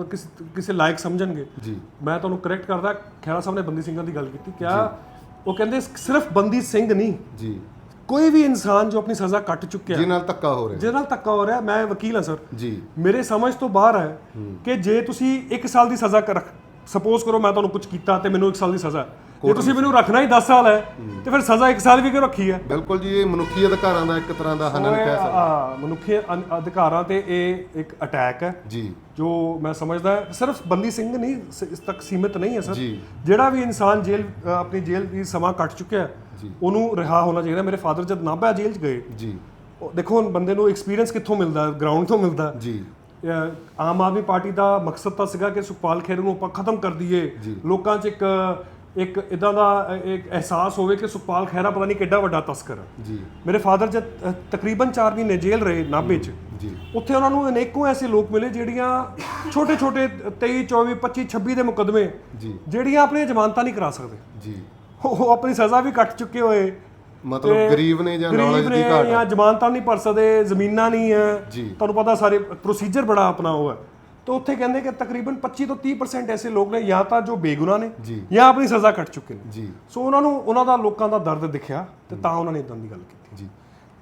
ਅਹ, ਕਿਸ- ਕਿਸੇ ਲਾਇਕ ਸਮਝਣਗੇ? ਜੀ। ਮੈਂ ਤੁਹਾਨੂੰ ਕਰੈਕਟ ਕਰਦਾ ਖੈਰਾ ਸਾਹਿਬ ਨੇ ਬੰਦੀ ਸਿੰਘਾਂ ਦੀ ਗੱਲ ਕੀਤੀ ਕਿਆ ਉਹ ਕਹਿੰਦੇ ਸਿਰਫ ਬੰਦੀ ਸਿੰਘ ਨਹੀਂ ਜੀ। ਕੋਈ ਵੀ ਇਨਸਾਨ ਜੋ ਆਪਣੀ ਸਜ਼ਾ ਕੱਟ ਚੁੱਕਿਆ ਜਿਹਦੇ ਨਾਲ ਧੱਕਾ ਹੋ ਰਿਹਾ। ਜਿਹਦੇ ਨਾਲ ਧੱਕਾ ਹੋ ਰਿਹਾ ਮੈਂ ਵਕੀਲ ਹਾਂ ਸਰ। ਜੀ। ਮੇਰੇ ਸਮਝ ਤੋਂ ਬਾਹਰ ਹੈ ਕਿ ਜੇ ਤੁਸੀਂ 1 ਸਾਲ ਦੀ ਸਜ਼ਾ ਕਰ ਸਪੋਜ਼ ਕਰੋ ਮੈਂ ਤੁਹਾਨੂੰ ਕੁਝ ਕੀਤਾ ਤੇ ਮੈਨੂੰ 1 ਸਾਲ ਦੀ ਸਜ਼ਾ ਹੈ। ਜੇ ਤੁਸੀਂ ਮੈਨੂੰ ਰੱਖਣਾ ਹੀ 10 ਸਾਲ ਹੈ ਤੇ ਫਿਰ ਸਜ਼ਾ 1 ਸਾਲ ਵੀ ਕਿਉਂ ਰੱਖੀ ਹੈ? ਬਿਲਕੁਲ ਜੀ ਇਹ ਮਨੁੱਖੀ ਅਧਿਕਾਰਾਂ ਦਾ ਇੱਕ ਤਰ੍ਹਾਂ ਦਾ ਹਨਨ ਕਹਿ ਸਕਦੇ ਆ ਮਨੁੱਖੀ ਅਨ- ਅਧਿਕਾਰਾਂ ਤੇ ਇਹ ਇੱਕ ਅਟੈਕ ਹੈ। ਜੀ। ਜੋ ਮੈਂ ਸਮਝਦਾ ਸਿਰਫ ਬੰਦੀ ਸਿੰਘ ਨਹੀਂ ਸ- ਇਸ ਤੱਕ ਸੀਮਿਤ ਨਹੀਂ ਹੈ ਸਰ। ਜੀ। ਜਿਹੜਾ ਵੀ ਇਨਸਾਨ ਜੇਲ੍ਹ ਅ, ਆਪਣੀ ਜੇਲ੍ਹ ਦੀ ਸਮਾਂ ਕੱਟ ਚੁੱਕਿਆ ਹੈ। ਉਹਨੂੰ ਰਿਹਾ ਹੋਣਾ ਚਾਹੀਦਾ। ਮੇਰੇ ਫਾਦਰ ਜਦ ਨਾਭਾ ਜੇਲ੍ਹ 'ਚ ਗਏ ਜੀ। ਉਹ ਦੇਖੋ ਹੁਣ ਬੰਦੇ ਨੂੰ ਐਕਸਪੀਰੀਅੰਸ ਕਿੱਥੋਂ ਮਿਲਦਾ ਗਰਾਊਂਡ ਤੋਂ ਮਿਲਦਾ? ਜੀ। ਅਹ ਆਮ ਆਦਮੀ ਪਾਰਟੀ ਦਾ ਮਕਸਦ ਤਾਂ ਸੀਗਾ ਕਿ ਸੁਖਪਾਲ ਖੇਰੂ ਨੂੰ ਆਪਾਂ ਖਤਮ ਕਰ ਦਈਏ। ਲੋਕਾਂ 'ਚ ਇੱਕ ਇੱਕ ਇਦਾਂ ਦਾ ਇੱਕ ਅਹਿਸਾਸ ਹੋਵੇ ਕਿ ਸੁਖਪਾਲ ਖਹਿਰਾ ਪਤਾ ਨਹੀਂ ਕਿੱਡਾ ਵੱਡਾ ਤਸਕਰ ਹੈ ਜੀ। ਮੇਰੇ ਫਾਦਰ ਜਦ ਅ, ਤਕਰੀਬਨ 4 ਮਹੀਨੇ ਜੇਲ੍ਹ ਰਹੇ ਨਾਭੇ 'ਚ। ਜੀ। ਉੱਥੇ ਉਹਨਾਂ ਨੂੰ ਅਨੇਕੋਂ ਐਸੇ ਲੋਕ ਮਿਲੇ ਜਿਹੜੀਆਂ ਛੋਟੇ ਛੋਟੇ 23 24 25 26 ਦੇ ਮੁਕਦਮੇ ਜੀ। ਜਿਹੜੀਆਂ ਆਪਣੀਆਂ ਜ਼ਮਾਨਤਾਂ ਨਹੀਂ ਕਰਾ ਸਕਦੇ। ਜੀ। ਉਹ ਉਹ ਆਪਣੀ ਸਜ਼ਾ ਵੀ ਕੱਟ ਚੁੱਕੇ ਹੋਏ। ਮਤਲਬ ਗਰੀਬ ਨੇ ਜਾਂ ਗਰੀਬ ਨੌਲੇਜ ਨੇ ਦੀ ਘਾਟ ਜਾਂ ਜ਼ਮਾਨਤਾਂ ਨਹੀਂ ਭਰ ਸਕਦੇ ਜ਼ਮੀਨਾਂ ਨਹੀਂ ਹੈ ਜੀ। ਤੁਹਾਨੂੰ ਪਤਾ ਸਾਰੇ ਪ੍ਰੋਸੀਜਰ ਬੜਾ ਆਪਣਾ ਉਹ ਹੈ ਤਾਂ ਉੱਥੇ ਕਹਿੰਦੇ ਕਿ ਤਕਰੀਬਨ 25 ਤੋਂ 30% ਐਸੇ ਲੋਕ ਨੇ ਜਾਂ ਤਾਂ ਜੋ ਬੇਗੁਨਾਹ ਨੇ ਜੀ। ਆਪਣੀ ਸਜ਼ਾ ਕੱਟ ਚੁੱਕੇ ਨੇ। ਜੀ। ਸੋ ਉਹਨਾਂ ਨੂੰ ਉਹਨਾਂ ਦਾ ਲੋਕਾਂ ਦਾ ਦਰਦ ਦਿਖਿਆ ਤੇ ਤਾਂ ਉਹਨਾਂ ਨੇ ਇਦਾਂ ਦੀ ਗੱਲ ਕੀਤੀ। ਜੀ।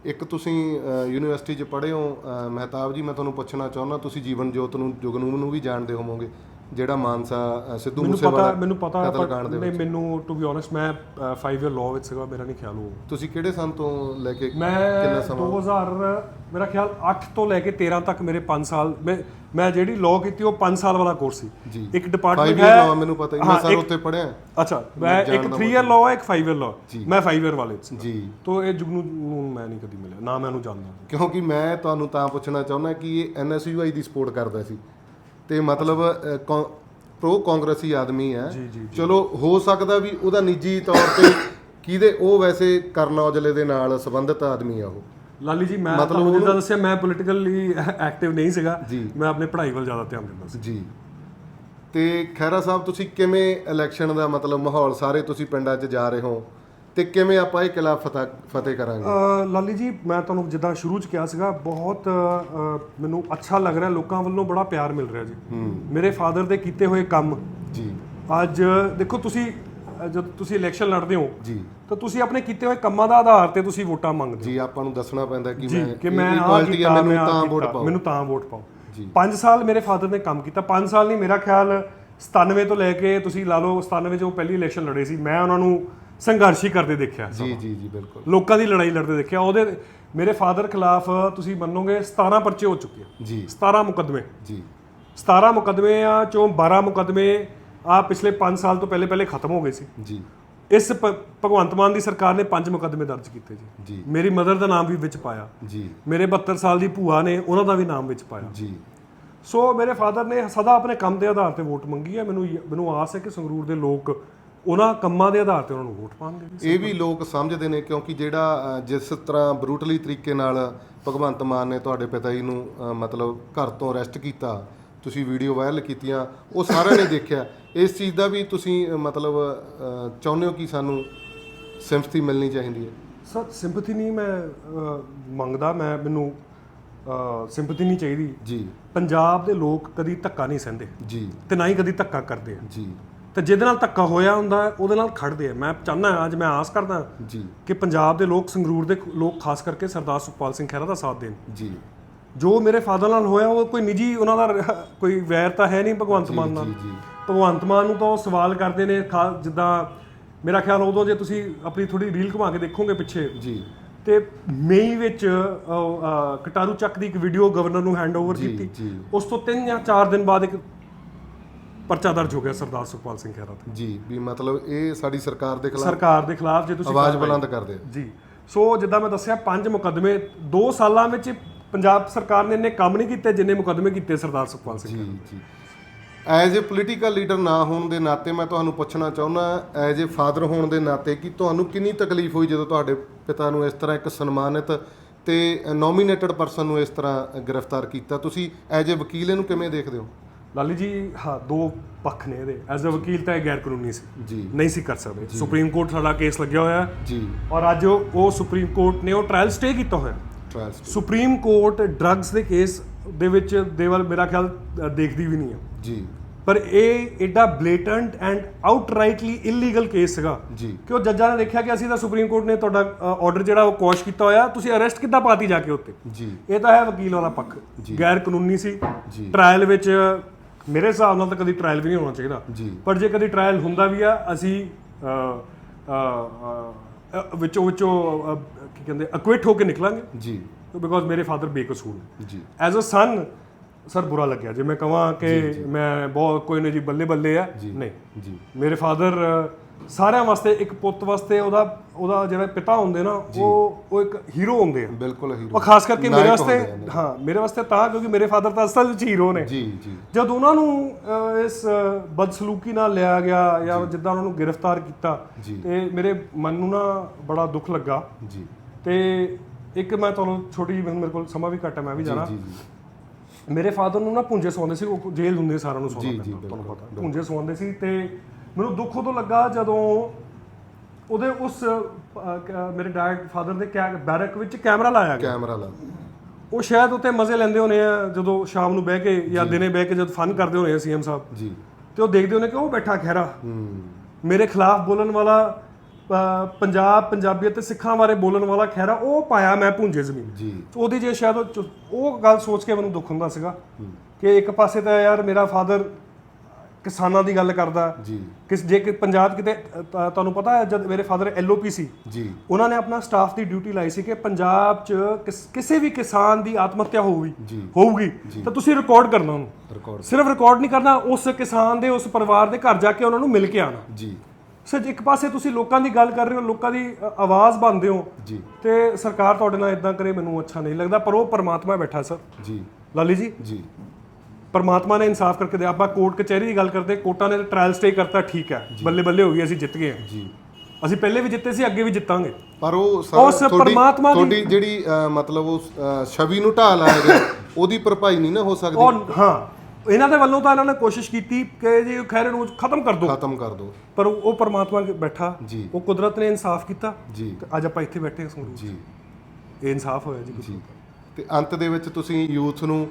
ਇੱਕ ਤੁਸੀਂ ਯੂਨੀਵਰਸਿਟੀ 'ਚ ਪੜ੍ਹੇ ਹੋ ਮਹਿਤਾਬ ਜੀ ਮੈਂ ਤੁਹਾਨੂੰ ਪੁੱਛਣਾ ਚਾਹੁੰਦਾ ਤੁਸੀਂ ਜੀਵਨ ਜੋਤ ਨੂੰ ਜੁਗਨੂਮ ਨੂੰ ਵੀ ਜਾਣਦੇ ਹੋਵੋਗੇ। ਜਿਹੜਾ ਮਾਨਸਾ ਸਿੱਧੂ ਮੈਨੂੰ ਮੂਸੇਵਾਲਾ ਪਤਾ ਮੈਨੂੰ ਪਤਾ ਦੇ ਨਹੀਂ ਮੈਨੂੰ ਟੂ ਬੀ ਓਨੈਸਟ ਮੈਂ 5 ਇਅਰ ਲਾਅ ਵਿੱਚ ਸੀਗਾ ਮੇਰਾ ਨਹੀਂ ਖਿਆਲ ਉਹ। ਤੁਸੀਂ ਕਿਹੜੇ ਸਾਲ ਤੋਂ ਲੈ ਕੇ ਮੈਂ ਕਿੰਨਾ ਸਮਾਂ? 2000 ਮੇਰਾ ਖਿਆਲ 8 ਤੋਂ ਲੈ ਕੇ 13 ਤੱਕ ਮੇਰੇ 5 ਸਾਲ ਮੈਂ ਮੈਂ ਜਿਹੜੀ ਲਾਅ ਕੀਤੀ ਉਹ 5 ਸਾਲ ਵਾਲਾ ਕੋਰਸ ਸੀ। ਜੀ। ਇੱਕ ਡਿਪਾਰਟਮੈਂਟ ਹੈ ਇਅਰ ਮੈਨੂੰ ਪਤਾ ਹੀ ਮੈਂ ਹਾਂ, ਸਰ ਇੱਕ- ਉੱਥੇ ਪੜ੍ਹਿਆ ਅੱਛਾ ਮੈਂ ਇੱਕ 3 ਇਅਰ ਲਾਅ ਹੈ ਇੱਕ 5 ਇਅਰ ਲਾਅ ਮੈਂ 5 ਇਅਰ ਵਾਲੇ ਚ ਜੀ। ਤੋ ਇਹ ਜੁਗਨੂ ਨੂੰ ਮੈਂ ਨਹੀਂ ਕਦੀ ਮਿਲਿਆ ਨਾ ਮੈਂ ਉਹਨੂੰ ਜਾਣਦਾ। ਕਿਉਂਕਿ ਮੈਂ ਤੁਹਾਨੂੰ ਤਾਂ ਪੁੱਛਣਾ ਚਾਹੁੰਦਾ ਕਿ ਇਹ ਐਨਐਸਯੂਆਈ ਦੀ ਸਪੋਰਟ ਕਰਦਾ ਸੀ। ਤੇ ਮਤਲਬ ਪ੍ਰੋ ਕਾਂਗਰਸੀ ਆਦਮੀ ਹੈ। ਚਲੋ ਹੋ ਸਕਦਾ ਵੀ ਉਹਦਾ ਨਿੱਜੀ ਤੌਰ ਤੇ ਕਿਹਦੇ ਉਹ ਵੈਸੇ ਕਰਨ ਔਜਲੇ ਦੇ ਨਾਲ ਸੰਬੰਧਿਤ ਆਦਮੀ ਆ ਉਹ। ਲਾਲੀ ਜੀ ਮੈਂ ਮਤਲਬ ਤੁਹਾਨੂੰ ਜਿੱਦਾਂ ਦੱਸਿਆ ਮੈਂ ਪੋਲੀਟੀਕਲੀ ਐਕਟਿਵ ਨਹੀਂ ਸੀਗਾ। ਮੈਂ ਆਪਣੇ ਪੜ੍ਹਾਈ ਵੱਲ ਜ਼ਿਆਦਾ ਧਿਆਨ ਦਿੰਦਾ ਸੀ। ਜੀ। ਤੇ ਖੈਰਾ ਸਾਹਿਬ ਤੁਸੀਂ ਕਿਵੇਂ ਇਲੈਕਸ਼ਨ ਦਾ ਮਤਲਬ ਮਾਹੌਲ ਸਾਰੇ ਤੁਸੀਂ ਪਿੰਡਾਂ 'ਚ ਜਾ ਰਹੇ ਹੋ? ਤੇ ਕਿਵੇਂ ਆਪਾਂ ਇਹ ਕਿਲਾ ਫਤਿਹ ਫਤਿਹ ਕਰਾਂਗੇ? ਲਾਲੀ ਜੀ ਮੈਂ ਤੁਹਾਨੂੰ ਜਿੱਦਾਂ ਸ਼ੁਰੂ ਚ ਕਿਹਾ ਸੀਗਾ ਬਹੁਤ ਅ, ਮੈਨੂੰ ਅੱਛਾ ਲੱਗ ਰਿਹਾ ਲੋਕਾਂ ਵੱਲੋਂ ਬੜਾ ਪਿਆਰ ਮਿਲ ਰਿਹਾ ਜੀ। ਮੇਰੇ ਫਾਦਰ ਦੇ ਕੀਤੇ ਹੋਏ ਕੰਮ। ਜੀ। ਅੱਜ ਦੇਖੋ ਤੁਸੀਂ ਅ, ਜਦ ਤੁਸੀਂ ਇਲੈਕਸ਼ਨ ਲੜਦੇ ਹੋ ਜੀ। ਤਾਂ ਤੁਸੀਂ ਆਪਣੇ ਕੀਤੇ ਹੋਏ ਕੰਮਾਂ ਦਾ ਆਧਾਰ ਤੇ ਤੁਸੀਂ ਵੋਟਾਂ ਮੰਗਦੇ ਹੋ। ਜੀ ਆਪਾਂ ਨੂੰ ਦੱਸਣਾ ਪੈਂਦਾ ਕਿ ਜੀ ਮੈਂ ਕਿ ਮੈਂ ਇਹ ਆਹ ਕੁਆਲਿਟੀ ਕੀਤਾ ਆ ਮੈਨੂੰ ਤਾਂ ਵੋਟ ਪਾਓ। ਮੈਨੂੰ ਤਾਂ ਵੋਟ ਪਾਓ। ਜੀ। 5 ਸਾਲ ਮੇਰੇ ਫਾਦਰ ਨੇ ਕੰਮ ਕੀਤਾ 5 ਸਾਲ ਨਹੀਂ ਮੇਰਾ ਖਿਆਲ 97 ਤੋਂ ਲੈ ਕੇ ਤੁਸੀਂ ਲਾ ਲਓ 97 ਚ ਉਹ ਪਹਿਲੀ ਇਲੈਕਸ਼ਨ ਲੜੇ ਸੀ ਮੈਂ ਉਹਨਾਂ ਨੂੰ ਸੰਘਰਸ਼ ਹੀ ਕਰਦੇ ਦੇਖਿਆ ਜੀ ਜੀ ਜੀ ਬਿਲਕੁਲ। ਲੋਕਾਂ ਦੀ ਲੜਾਈ ਲੜਦੇ ਦੇਖਿਆ। ਉਹਦੇ ਮੇਰੇ ਫਾਦਰ ਖਿਲਾਫ ਤੁਸੀਂ ਮੰਨੋਗੇ 17 ਪਰਚੇ ਹੋ ਚੁੱਕੇ ਆ। ਜੀ। 17 ਮੁਕਦਮੇ। ਜੀ। 17 ਮੁਕਦਮੇ ਆ ਚੋਂ 12 ਮੁਕਦਮੇ ਆ ਪਿਛਲੇ 5 ਸਾਲ ਤੋਂ ਪਹਿਲੇ ਪਹਿਲੇ ਖਤਮ ਹੋ ਗਏ ਸੀ। ਜੀ। ਇਸ ਭਗਵੰਤ ਮਾਨ ਦੀ ਸਰਕਾਰ ਨੇ 5 ਮੁਕਦਮੇ ਦਰਜ ਕੀਤੇ ਜੀ। ਜੀ। ਮੇਰੀ ਮਦਰ ਦਾ ਨਾਮ ਵੀ ਵਿੱਚ ਪਾਇਆ। ਜੀ। ਮੇਰੇ 72 ਸਾਲ ਦੀ ਭੂਆ ਨੇ ਉਹਨਾਂ ਦਾ ਵੀ ਨਾਮ ਵਿੱਚ ਪਾਇਆ। ਜੀ। ਸੋ ਮੇਰੇ ਫਾਦਰ ਨੇ ਸਦਾ ਆਪਣੇ ਕੰਮ ਦੇ ਆਧਾਰ ਤੇ ਵੋਟ ਮੰਗੀ ਹੈ ਮੈਨੂੰ ਮੈਨੂੰ ਆਸ ਹੈ ਕਿ ਸੰਗਰੂਰ ਦੇ ਲੋਕ ਉਹਨਾਂ ਕੰਮਾਂ ਦੇ ਆਧਾਰ ਤੇ ਉਹਨਾਂ ਨੂੰ ਵੋਟ ਪਾਣਗੇ ਇਹ ਵੀ ਲੋਕ ਸਮਝਦੇ ਨੇ ਕਿਉਂਕਿ ਜਿਹੜਾ ਜਿਸ ਤਰ੍ਹਾਂ ਬਰੂਟਲੀ ਤਰੀਕੇ ਨਾਲ ਭਗਵੰਤ ਮਾਨ ਨੇ ਤੁਹਾਡੇ ਪਿਤਾ ਜੀ ਨੂੰ ਮਤਲਬ ਘਰ ਤੋਂ ਅਰੈਸਟ ਕੀਤਾ ਤੁਸੀਂ ਵੀਡੀਓ ਵਾਇਰਲ ਕੀਤੀਆਂ ਉਹ ਸਾਰਿਆਂ ਨੇ ਦੇਖਿਆ। ਇਸ ਚੀਜ਼ ਦਾ ਵੀ ਤੁਸੀਂ ਮਤਲਬ ਚਾਹੁੰਦੇ ਹੋ ਕਿ ਸਾਨੂੰ ਸਿੰਪਥੀ ਮਿਲਣੀ ਚਾਹੀਦੀ ਹੈ? ਸਰ ਸਿੰਪਥੀ ਨਹੀਂ ਮੈਂ ਮੰਗਦਾ ਮੈਂ ਮੈਨੂੰ ਸਿੰਪਥੀ ਨਹੀਂ ਚਾਹੀਦੀ। ਜੀ। ਪੰਜਾਬ ਦੇ ਲੋਕ ਕਦੀ ਧੱਕਾ ਨਹੀਂ ਸਹਿੰਦੇ ਜੀ। ਤੇ ਨਾ ਹੀ ਕਦੀ ਧੱਕਾ ਕਰਦੇ ਆ। ਜੀ। ਤੇ ਜਿਹਦੇ ਨਾਲ ਧੱਕਾ ਹੋਇਆ ਹੁੰਦਾ ਉਹਦੇ ਨਾਲ ਖੜਦੇ ਆ। ਮੈਂ ਚਾਹੁੰਦਾ ਅੱਜ ਮੈਂ ਆਸ ਕਰਦਾ ਜੀ। ਕਿ ਪੰਜਾਬ ਦੇ ਲੋਕ ਸੰਗਰੂਰ ਦੇ ਲੋਕ ਖਾਸ ਕਰਕੇ ਸਰਦਾਰ ਸੁਖਪਾਲ ਸਿੰਘ ਖਹਿਰਾ ਦਾ ਸਾਥ ਦੇਣ। ਜੀ। ਜੋ ਮੇਰੇ ਫਾਦਰ ਨਾਲ ਹੋਇਆ ਉਹ ਕੋਈ ਨਿੱਜੀ ਉਹਨਾਂ ਦਾ ਕੋਈ ਵੈਰ ਤਾਂ ਹੈ ਨਹੀਂ ਭਗਵੰਤ ਮਾਨ ਨਾਲ। ਜੀ ਜੀ। ਭਗਵੰਤ ਮਾਨ ਨੂੰ ਤਾਂ ਉਹ ਸਵਾਲ ਕਰਦੇ ਨੇ ਜਿੱਦਾਂ ਮੇਰਾ ਖਿਆਲ ਉਦੋਂ ਜੇ ਤੁਸੀਂ ਆਪਣੀ ਥੋੜੀ ਰੀਲ ਘੁਮਾ ਕੇ ਦੇਖੋਗੇ ਪਿੱਛੇ। ਜੀ। ਤੇ ਮਈ ਵਿੱਚ ਕਟਾਰੂ ਚੱਕ ਦੀ ਇੱਕ ਵੀਡੀਓ ਗਵਰਨਰ ਨੂੰ ਹੈਂਡਓਵਰ ਕੀਤੀ। ਉਸ ਤੋਂ 3 ਜਾਂ 4 ਦਿਨ ਬਾਅਦ ਇੱਕ ਪਰਚਾ ਦਰਜ ਹੋ ਗਿਆ ਸਰਦਾਰ ਸੁਖਪਾਲ ਸਿੰਘ ਖਹਿਰਾ ਤੇ। ਜੀ ਵੀ ਮਤਲਬ ਇਹ ਸਾਡੀ ਸਰਕਾਰ ਦੇ ਖਿਲਾਫ ਸਰਕਾਰ ਦੇ ਖਿਲਾਫ ਜੇ ਤੁਸੀਂ ਆਵਾਜ਼ ਕਾਰਵਾਈ- ਬੁਲੰਦ ਕਰਦੇ ਜੀ। ਸੋ ਜਿੱਦਾਂ ਮੈਂ ਦੱਸਿਆ ਪੰਜ ਮੁਕੱਦਮੇ 2 ਸਾਲਾਂ ਵਿੱਚ ਪੰਜਾਬ ਸਰਕਾਰ ਨੇ ਇੰਨੇ ਕੰਮ ਨਹੀਂ ਕੀਤੇ ਜਿੰਨੇ ਮੁਕੱਦਮੇ ਕੀਤੇ ਸਰਦਾਰ ਸੁਖਪਾਲ ਸਿੰਘ ਜੀ ਜੀ। ਐਜ਼ ਅ ਪੋਲੀਟੀਕਲ ਲੀਡਰ ਨਾ ਹੋਣ ਦੇ ਨਾਤੇ ਮੈਂ ਤੁਹਾਨੂੰ ਪੁੱਛਣਾ ਚਾਹੁੰਦਾ ਐਜ਼ ਅ ਫਾਦਰ ਹੋਣ ਦੇ ਨਾਤੇ ਕਿ ਤੁਹਾਨੂੰ ਕਿੰਨੀ ਤਕਲੀਫ ਹੋਈ ਜਦੋਂ ਤੁਹਾਡੇ ਪਿਤਾ ਨੂੰ ਇਸ ਤਰ੍ਹਾਂ ਇੱਕ ਸਨਮਾਨਿਤ ਤੇ ਨੋਮੀਨੇਟਡ ਪਰਸਨ ਨੂੰ ਇਸ ਤਰ੍ਹਾਂ ਗ੍ਰਿਫਤਾਰ ਕੀਤਾ? ਤੁਸੀਂ ਐਜ਼ ਅ ਵਕੀਲ ਇਹਨੂੰ ਕਿਵੇਂ ਦੇਖਦੇ ਹੋ? ਲਾਲੀ ਜੀ ਹਾਂ ਦੋ ਪੱਖ ਨੇ ਇਹਦੇ। ਐਜ਼ ਅ ਵਕੀਲ ਤਾਂ ਇਹ ਗੈਰ ਕਾਨੂੰਨੀ ਸੀ। ਜੀ। ਨਹੀਂ ਸੀ ਕਰ ਸਕਦੇ। ਸੁਪਰੀਮ ਕੋਰਟ ਸਾਡਾ ਕੇਸ ਲੱਗਿਆ ਹੋਇਆ। ਹੈ ਜੀ। ਔਰ ਅੱਜ ਉਹ ਉਹ ਸੁਪਰੀਮ ਕੋਰਟ ਨੇ ਉਹ ਟ੍ਰਾਇਲ ਸਟੇ ਕੀਤਾ ਹੋਇਆ। ਟ੍ਰਾਇਲ ਸੁਪਰੀਮ ਕੋਰਟ ਡਰੱਗਸ ਦੇ ਕੇਸ ਦੇ ਵਿੱਚ ਦੇ ਵੱਲ ਮੇਰਾ ਖਿਆਲ ਅ, ਦੇਖਦੀ ਵੀ ਨਹੀਂ ਹੈ ਜੀ। ਪਰ ਇਹ ਐਡਾ blatant and outrightly illegal case ਸੀਗਾ। ਜੀ। ਕਿ ਉਹ ਜੱਜਾਂ ਨੇ ਦੇਖਿਆ ਕਿ ਅਸੀਂ ਤਾਂ ਸੁਪਰੀਮ ਕੋਰਟ ਨੇ ਤੁਹਾਡਾ ਆਰਡਰ ਜਿਹੜਾ ਉਹ ਕੋਸ਼ ਕੀਤਾ ਹੋਇਆ। ਤੁਸੀਂ ਅਰੈਸਟ ਕਿੱਦਾਂ ਪਾਤੀ ਜਾ ਕੇ ਉੱਤੇ ਜੀ। ਇਹ ਤਾਂ ਹੈ ਵਕੀਲ ਵਾਲਾ ਪੱਖ। ਗੈਰ ਕਾਨੂੰਨੀ ਸੀ। ਜੀ। ਟ੍ਰਾਇਲ ਵਿੱਚ ਮੇਰੇ ਹਿਸਾਬ ਨਾਲ ਤਾਂ ਕਦੀ ਟ੍ਰਾਇਲ ਵੀ ਨਹੀਂ ਹੋਣਾ ਚਾਹੀਦਾ। ਜੀ। ਪਰ ਜੇ ਕਦੀ ਟ੍ਰਾਇਲ ਹੁੰਦਾ ਵੀ ਆ ਅਸੀਂ ਅ, ਅ, ਅ, ਵਿੱਚੋਂ ਵਿੱਚੋਂ ਕੀ ਕਹਿੰਦੇ ਅਕਵਿਟ ਹੋ ਕੇ ਨਿਕਲਾਂਗੇ। ਜੀ। ਬਿਕੋਜ਼ ਮੇਰੇ ਫਾਦਰ ਬੇਕਸੂਰ ਨੇ। ਜੀ। ਐਜ਼ ਅ ਸਨ ਸਰ ਬੁਰਾ ਲੱਗਿਆ। ਜੇ ਮੈਂ ਕਹਾਂ ਕਿ ਮੈਂ ਬਹੁਤ ਕੋਈ ਨਾ ਜੀ ਬੱਲੇ ਬੱਲੇ ਆ ਨਹੀਂ। ਜੀ। ਮੇਰੇ ਫਾਦਰ ਸਾਰਿਆਂ ਵਾਸਤੇ ਇੱਕ ਪੁੱਤ ਵਾਸਤੇ ਉਹਦਾ ਉਹਦਾ ਜਿਹੜਾ ਪਿਤਾ ਹੁੰਦੇ ਨਾ ਉਹ ਉਹ ਇੱਕ ਹੀਰੋ ਹੁੰਦੇ ਆ। ਬਿਲਕੁਲ ਉਹ ਹੀਰੋ ਖਾਸ ਕਰਕੇ ਮੇਰੇ ਵਾਸਤੇ। ਹਾਂ ਮੇਰੇ ਵਾਸਤੇ ਤਾਂ ਕਿਉਂਕਿ ਮੇਰੇ ਫਾਦਰ ਤਾਂ ਅਸਲ ਵਿੱਚ ਹੀਰੋ ਨੇ। ਜੀ ਜੀ। ਜਦ ਉਹਨਾਂ ਨੂੰ ਅਹ, ਇਸ ਬਦਸਲੂਕੀ ਨਾਲ ਲਿਆ ਗਿਆ ਜਾਂ ਜਿੱਦਾਂ ਉਹਨਾਂ ਨੂੰ ਗ੍ਰਿਫਤਾਰ ਕੀਤਾ ਜੀ। ਤੇ ਮੇਰੇ ਮਨ ਨੂੰ ਨਾ ਬੜਾ ਦੁੱਖ ਲੱਗਾ। ਜੀ। ਤੇ ਇੱਕ ਮੈਂ ਤੁਹਾਨੂੰ ਛੋਟੀ ਜਿਹੀ ਮੇਰੇ ਕੋਲ ਸਮਾਂ ਵੀ ਘੱਟ ਹੈ ਮੈਂ ਵੀ ਜਾਣਾ। ਜੀ ਜੀ। ਮੇਰੇ ਫਾਦਰ ਨੂੰ ਨਾ ਪੁੰਜੇ ਸੌਂਦੇ ਸੀ ਉਹ ਜੇਲ੍ਹ ਹੁੰਦੇ ਸਾਰਿਆਂ ਨੂੰ ਸੌਂਦਾ ਜੀ, ਜੀ, ਤੁਹਾਨੂੰ ਪਤਾ। ਪੁੰਜੇ ਸੌਂਦੇ ਸੀ ਤੇ ਮੈਨੂੰ ਦੁੱਖ ਉਦੋਂ ਲੱਗਾ ਜਦੋਂ ਉਹਦੇ ਉਸ ਕ- ਮੇਰੇ ਡੈਡ ਫਾਦਰ ਦੇ ਕੈ ਬੈਰਕ ਵਿੱਚ ਕੈਮਰਾ ਲਾਇਆ ਗਿਆ। ਕੈਮਰਾ ਲਾ। ਉਹ ਸ਼ਾਇਦ ਉੱਤੇ ਮਜ਼ੇ ਲੈਂਦੇ ਹੋਣੇ ਆ ਜਦੋਂ ਸ਼ਾਮ ਨੂੰ ਬਹਿ ਕੇ ਜਾਂ ਦਿਨੇ ਬਹਿ ਕੇ ਜਦ ਫਨ ਕਰਦੇ ਹੋਣੇ ਆ ਸੀਐਮ ਸਾਹਿਬ। ਜੀ। ਤੇ ਉਹ ਦੇਖਦੇ ਹੋਣੇ ਕਿ ਉਹ ਬੈਠਾ ਖਹਿਰਾ। ਹੂੰ। ਮੇਰੇ ਖਿਲਾਫ ਬੋਲਣ ਵਾਲਾ ਪੰਜਾਬ ਪੰਜਾਬੀਅਤ ਤੇ ਸਿੱਖਾਂ ਬਾਰੇ ਬੋਲਣ ਵਾਲਾ ਖਹਿਰਾ ਉਹ ਪਾਇਆ ਮੈਂ ਪੁੰਜੇ ਜ਼ਮੀਨ। ਜੀ। ਤੇ ਉਹਦੀ ਜੇ ਸ਼ਾਇਦ ਉਹ ਚ- ਉਹ ਗੱਲ ਸੋਚ ਕੇ ਮੈਨੂੰ ਦੁੱਖ ਹੁੰਦਾ ਸੀਗਾ ਕਿ ਇੱਕ ਪਾਸੇ ਤਾਂ ਯਾਰ ਮੇਰਾ ਫਾਦਰ ਕਿਸਾਨਾਂ ਦੀ ਗੱਲ ਕਰਦਾ। ਜੀ। ਕਿਸ ਜੇ ਕਿ ਪੰਜਾਬ ਕਿਤੇ ਤ- ਤੁਹਾਨੂੰ ਪਤਾ ਹੈ ਜਦ ਮੇਰੇ ਫਾਦਰ ਐਲਓਪੀ ਸੀ। ਜੀ। ਉਹਨਾਂ ਨੇ ਆਪਣਾ ਸਟਾਫ ਦੀ ਡਿਊਟੀ ਲਾਈ ਸੀ ਕਿ ਪੰਜਾਬ 'ਚ ਕਿਸ- ਕਿਸੇ ਵੀ ਕਿਸਾਨ ਦੀ ਆਤਮ ਹੱਤਿਆ ਹੋਊਗੀ ਜੀ। ਹੋਊਗੀ ਤਾਂ ਤੁਸੀਂ ਰਿਕਾਰਡ ਕਰਨਾ ਉਹਨੂੰ। ਰਿਕਾਰਡ ਸਿਰਫ ਰਿਕਾਰਡ ਨਹੀਂ ਕਰਨਾ ਉਸ ਕਿਸਾਨ ਦੇ ਉਸ ਪਰਿਵਾਰ ਦੇ ਘਰ ਜਾ ਕੇ ਉਹਨਾਂ ਨੂੰ ਮਿਲ ਕੇ ਆਣਾ। ਜੀ। ਸਰ ਇੱਕ ਪਾਸੇ ਤੁਸੀਂ ਲੋਕਾਂ ਦੀ ਗੱਲ ਕਰ ਰਹੇ ਹੋ ਲੋਕਾਂ ਦੀ ਅ, ਆਵਾਜ਼ ਬਣਦੇ ਹੋ। ਜੀ। ਤੇ ਸਰਕਾਰ ਤੁਹਾਡੇ ਨਾਲ ਇਦਾਂ ਕਰੇ ਮੈਨੂੰ ਅੱਛਾ ਨਹੀਂ ਲੱਗਦਾ ਪਰ ਉਹ ਪਰਮਾਤਮਾ ਬੈਠਾ ਸਰ। ਜੀ। ਲਾਲੀ ਜੀ। ਜੀ। ਪਰਮਾਤਮਾ ਨੇ ਇਨਸਾਫ ਕਰਕੇ ਦਿਆ। ਆਪਾਂ ਕੋਰਟ ਕਚਹਿਰੀ ਦੀ ਗੱਲ ਕਰਦੇ ਕੋਰਟਾਂ ਨੇ ਟ੍ਰਾਇਲ ਸਟੇ ਕਰਤਾ ਠੀਕ ਹੈ। ਬੱਲੇ ਬੱਲੇ ਹੋ ਗਈ ਅਸੀਂ ਜਿੱਤ ਗਏ ਹਾਂ। ਜੀ। ਅਸੀਂ ਪਹਿਲੇ ਵੀ ਜਿੱਤੇ ਸੀ ਅੱਗੇ ਵੀ ਜਿੱਤਾਂਗੇ। ਪਰ ਉਹ ਸਰ ਉਸ ਤੁਹਾਡੀ- ਪਰਮਾਤਮਾ ਦੀ- ਤੁਹਾਡੀ ਜਿਹੜੀ ਮਤਲਬ ਉਹ ਛਵੀ ਨੂੰ ਢਾਹ ਲਾਇਆ ਗਿਆ ਉਹਦੀ ਭਰਪਾਈ ਨਹੀਂ ਨਾ ਹੋ ਸਕਦੀ। ਉਹ ਹਾਂ। ਇਹਨਾਂ ਦੇ ਵੱਲੋਂ ਤਾਂ ਇਹਨਾਂ ਨੇ ਕੋਸ਼ਿਸ਼ ਕੀਤੀ ਕਿ ਜੀ ਖੈਰ ਨੂੰ ਖਤਮ ਕਰ ਦਿਓ ਖਤਮ ਕਰ ਦਿਓ ਪਰ ਉਹ ਪਰਮਾਤਮਾ ਕੇ ਬੈਠਾ। ਉਹ ਕੁਦਰਤ ਨੇ ਇਨਸਾਫ ਕੀਤਾ। ਜੀ। ਅੱਜ ਆਪਾਂ ਇੱਥੇ ਬੈਠੇ ਹਾਂ ਸੰਗਰੂਰ ਜੀ। ਇਹ ਇਨਸਾਫ ਹੋਇਆ ਜੀ ਜੀ। ਤੇ ਅੰਤ ਦੇ ਵਿੱਚ ਤੁਸੀਂ ਯੂਥ ਨੂੰ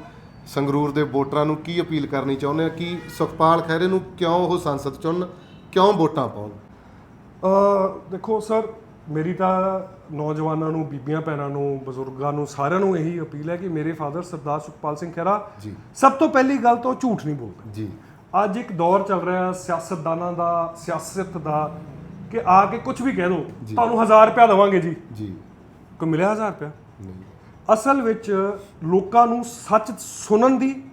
ਸੰਗਰੂਰ ਦੇ ਵੋਟਰਾਂ ਨੂੰ ਕੀ ਅਪੀਲ ਕਰਨੀ ਚਾਹੁੰਦੇ ਆ? ਕਿ ਸੁਖਪਾਲ ਖਹਿਰੇ ਨੂੰ ਕਿਉਂ ਉਹ ਸੰਸਦ ਚੁਣਨ? ਕਿਉਂ ਵੋਟਾਂ ਪਾਉਣ? ਅ ਦੇਖੋ ਸਰ ਮੇਰੀ ਤਾਂ ਨੌਜਵਾਨਾਂ ਨੂੰ ਬੀਬੀਆਂ ਭੈਣਾਂ ਨੂੰ ਬਜ਼ੁਰਗਾਂ ਨੂੰ ਸਾਰਿਆਂ ਨੂੰ ਇਹੀ ਅਪੀਲ ਹੈ ਕਿ ਮੇਰੇ ਫਾਦਰ ਸਰਦਾਰ ਸੁਖਪਾਲ ਸਿੰਘ ਖਹਿਰਾ ਜੀ। ਸਭ ਤੋਂ ਪਹਿਲੀ ਗੱਲ ਤਾਂ ਉਹ ਝੂਠ ਨਹੀਂ ਬੋਲਦੇ। ਜੀ। ਅੱਜ ਇੱਕ ਦੌਰ ਚੱਲ ਰਿਹਾ ਸਿਆਸਤਦਾਨਾਂ ਦਾ ਸਿਆਸਤ ਦਾ ਕਿ ਆ ਕੇ ਕੁਝ ਵੀ ਕਹਿ ਦੋ ਤੁਹਾਨੂੰ 1000 ਰੁਪਇਆ ਦੇਵਾਂਗੇ ਜੀ। ਜੀ। ਕੋਈ ਮਿਲਿਆ 1000 ਰੁਪਇਆ? ਨਹੀਂ। ਅਸਲ ਵਿੱਚ ਲੋਕਾਂ ਨੂੰ ਸੱਚ ਸੁਣਨ ਦੀ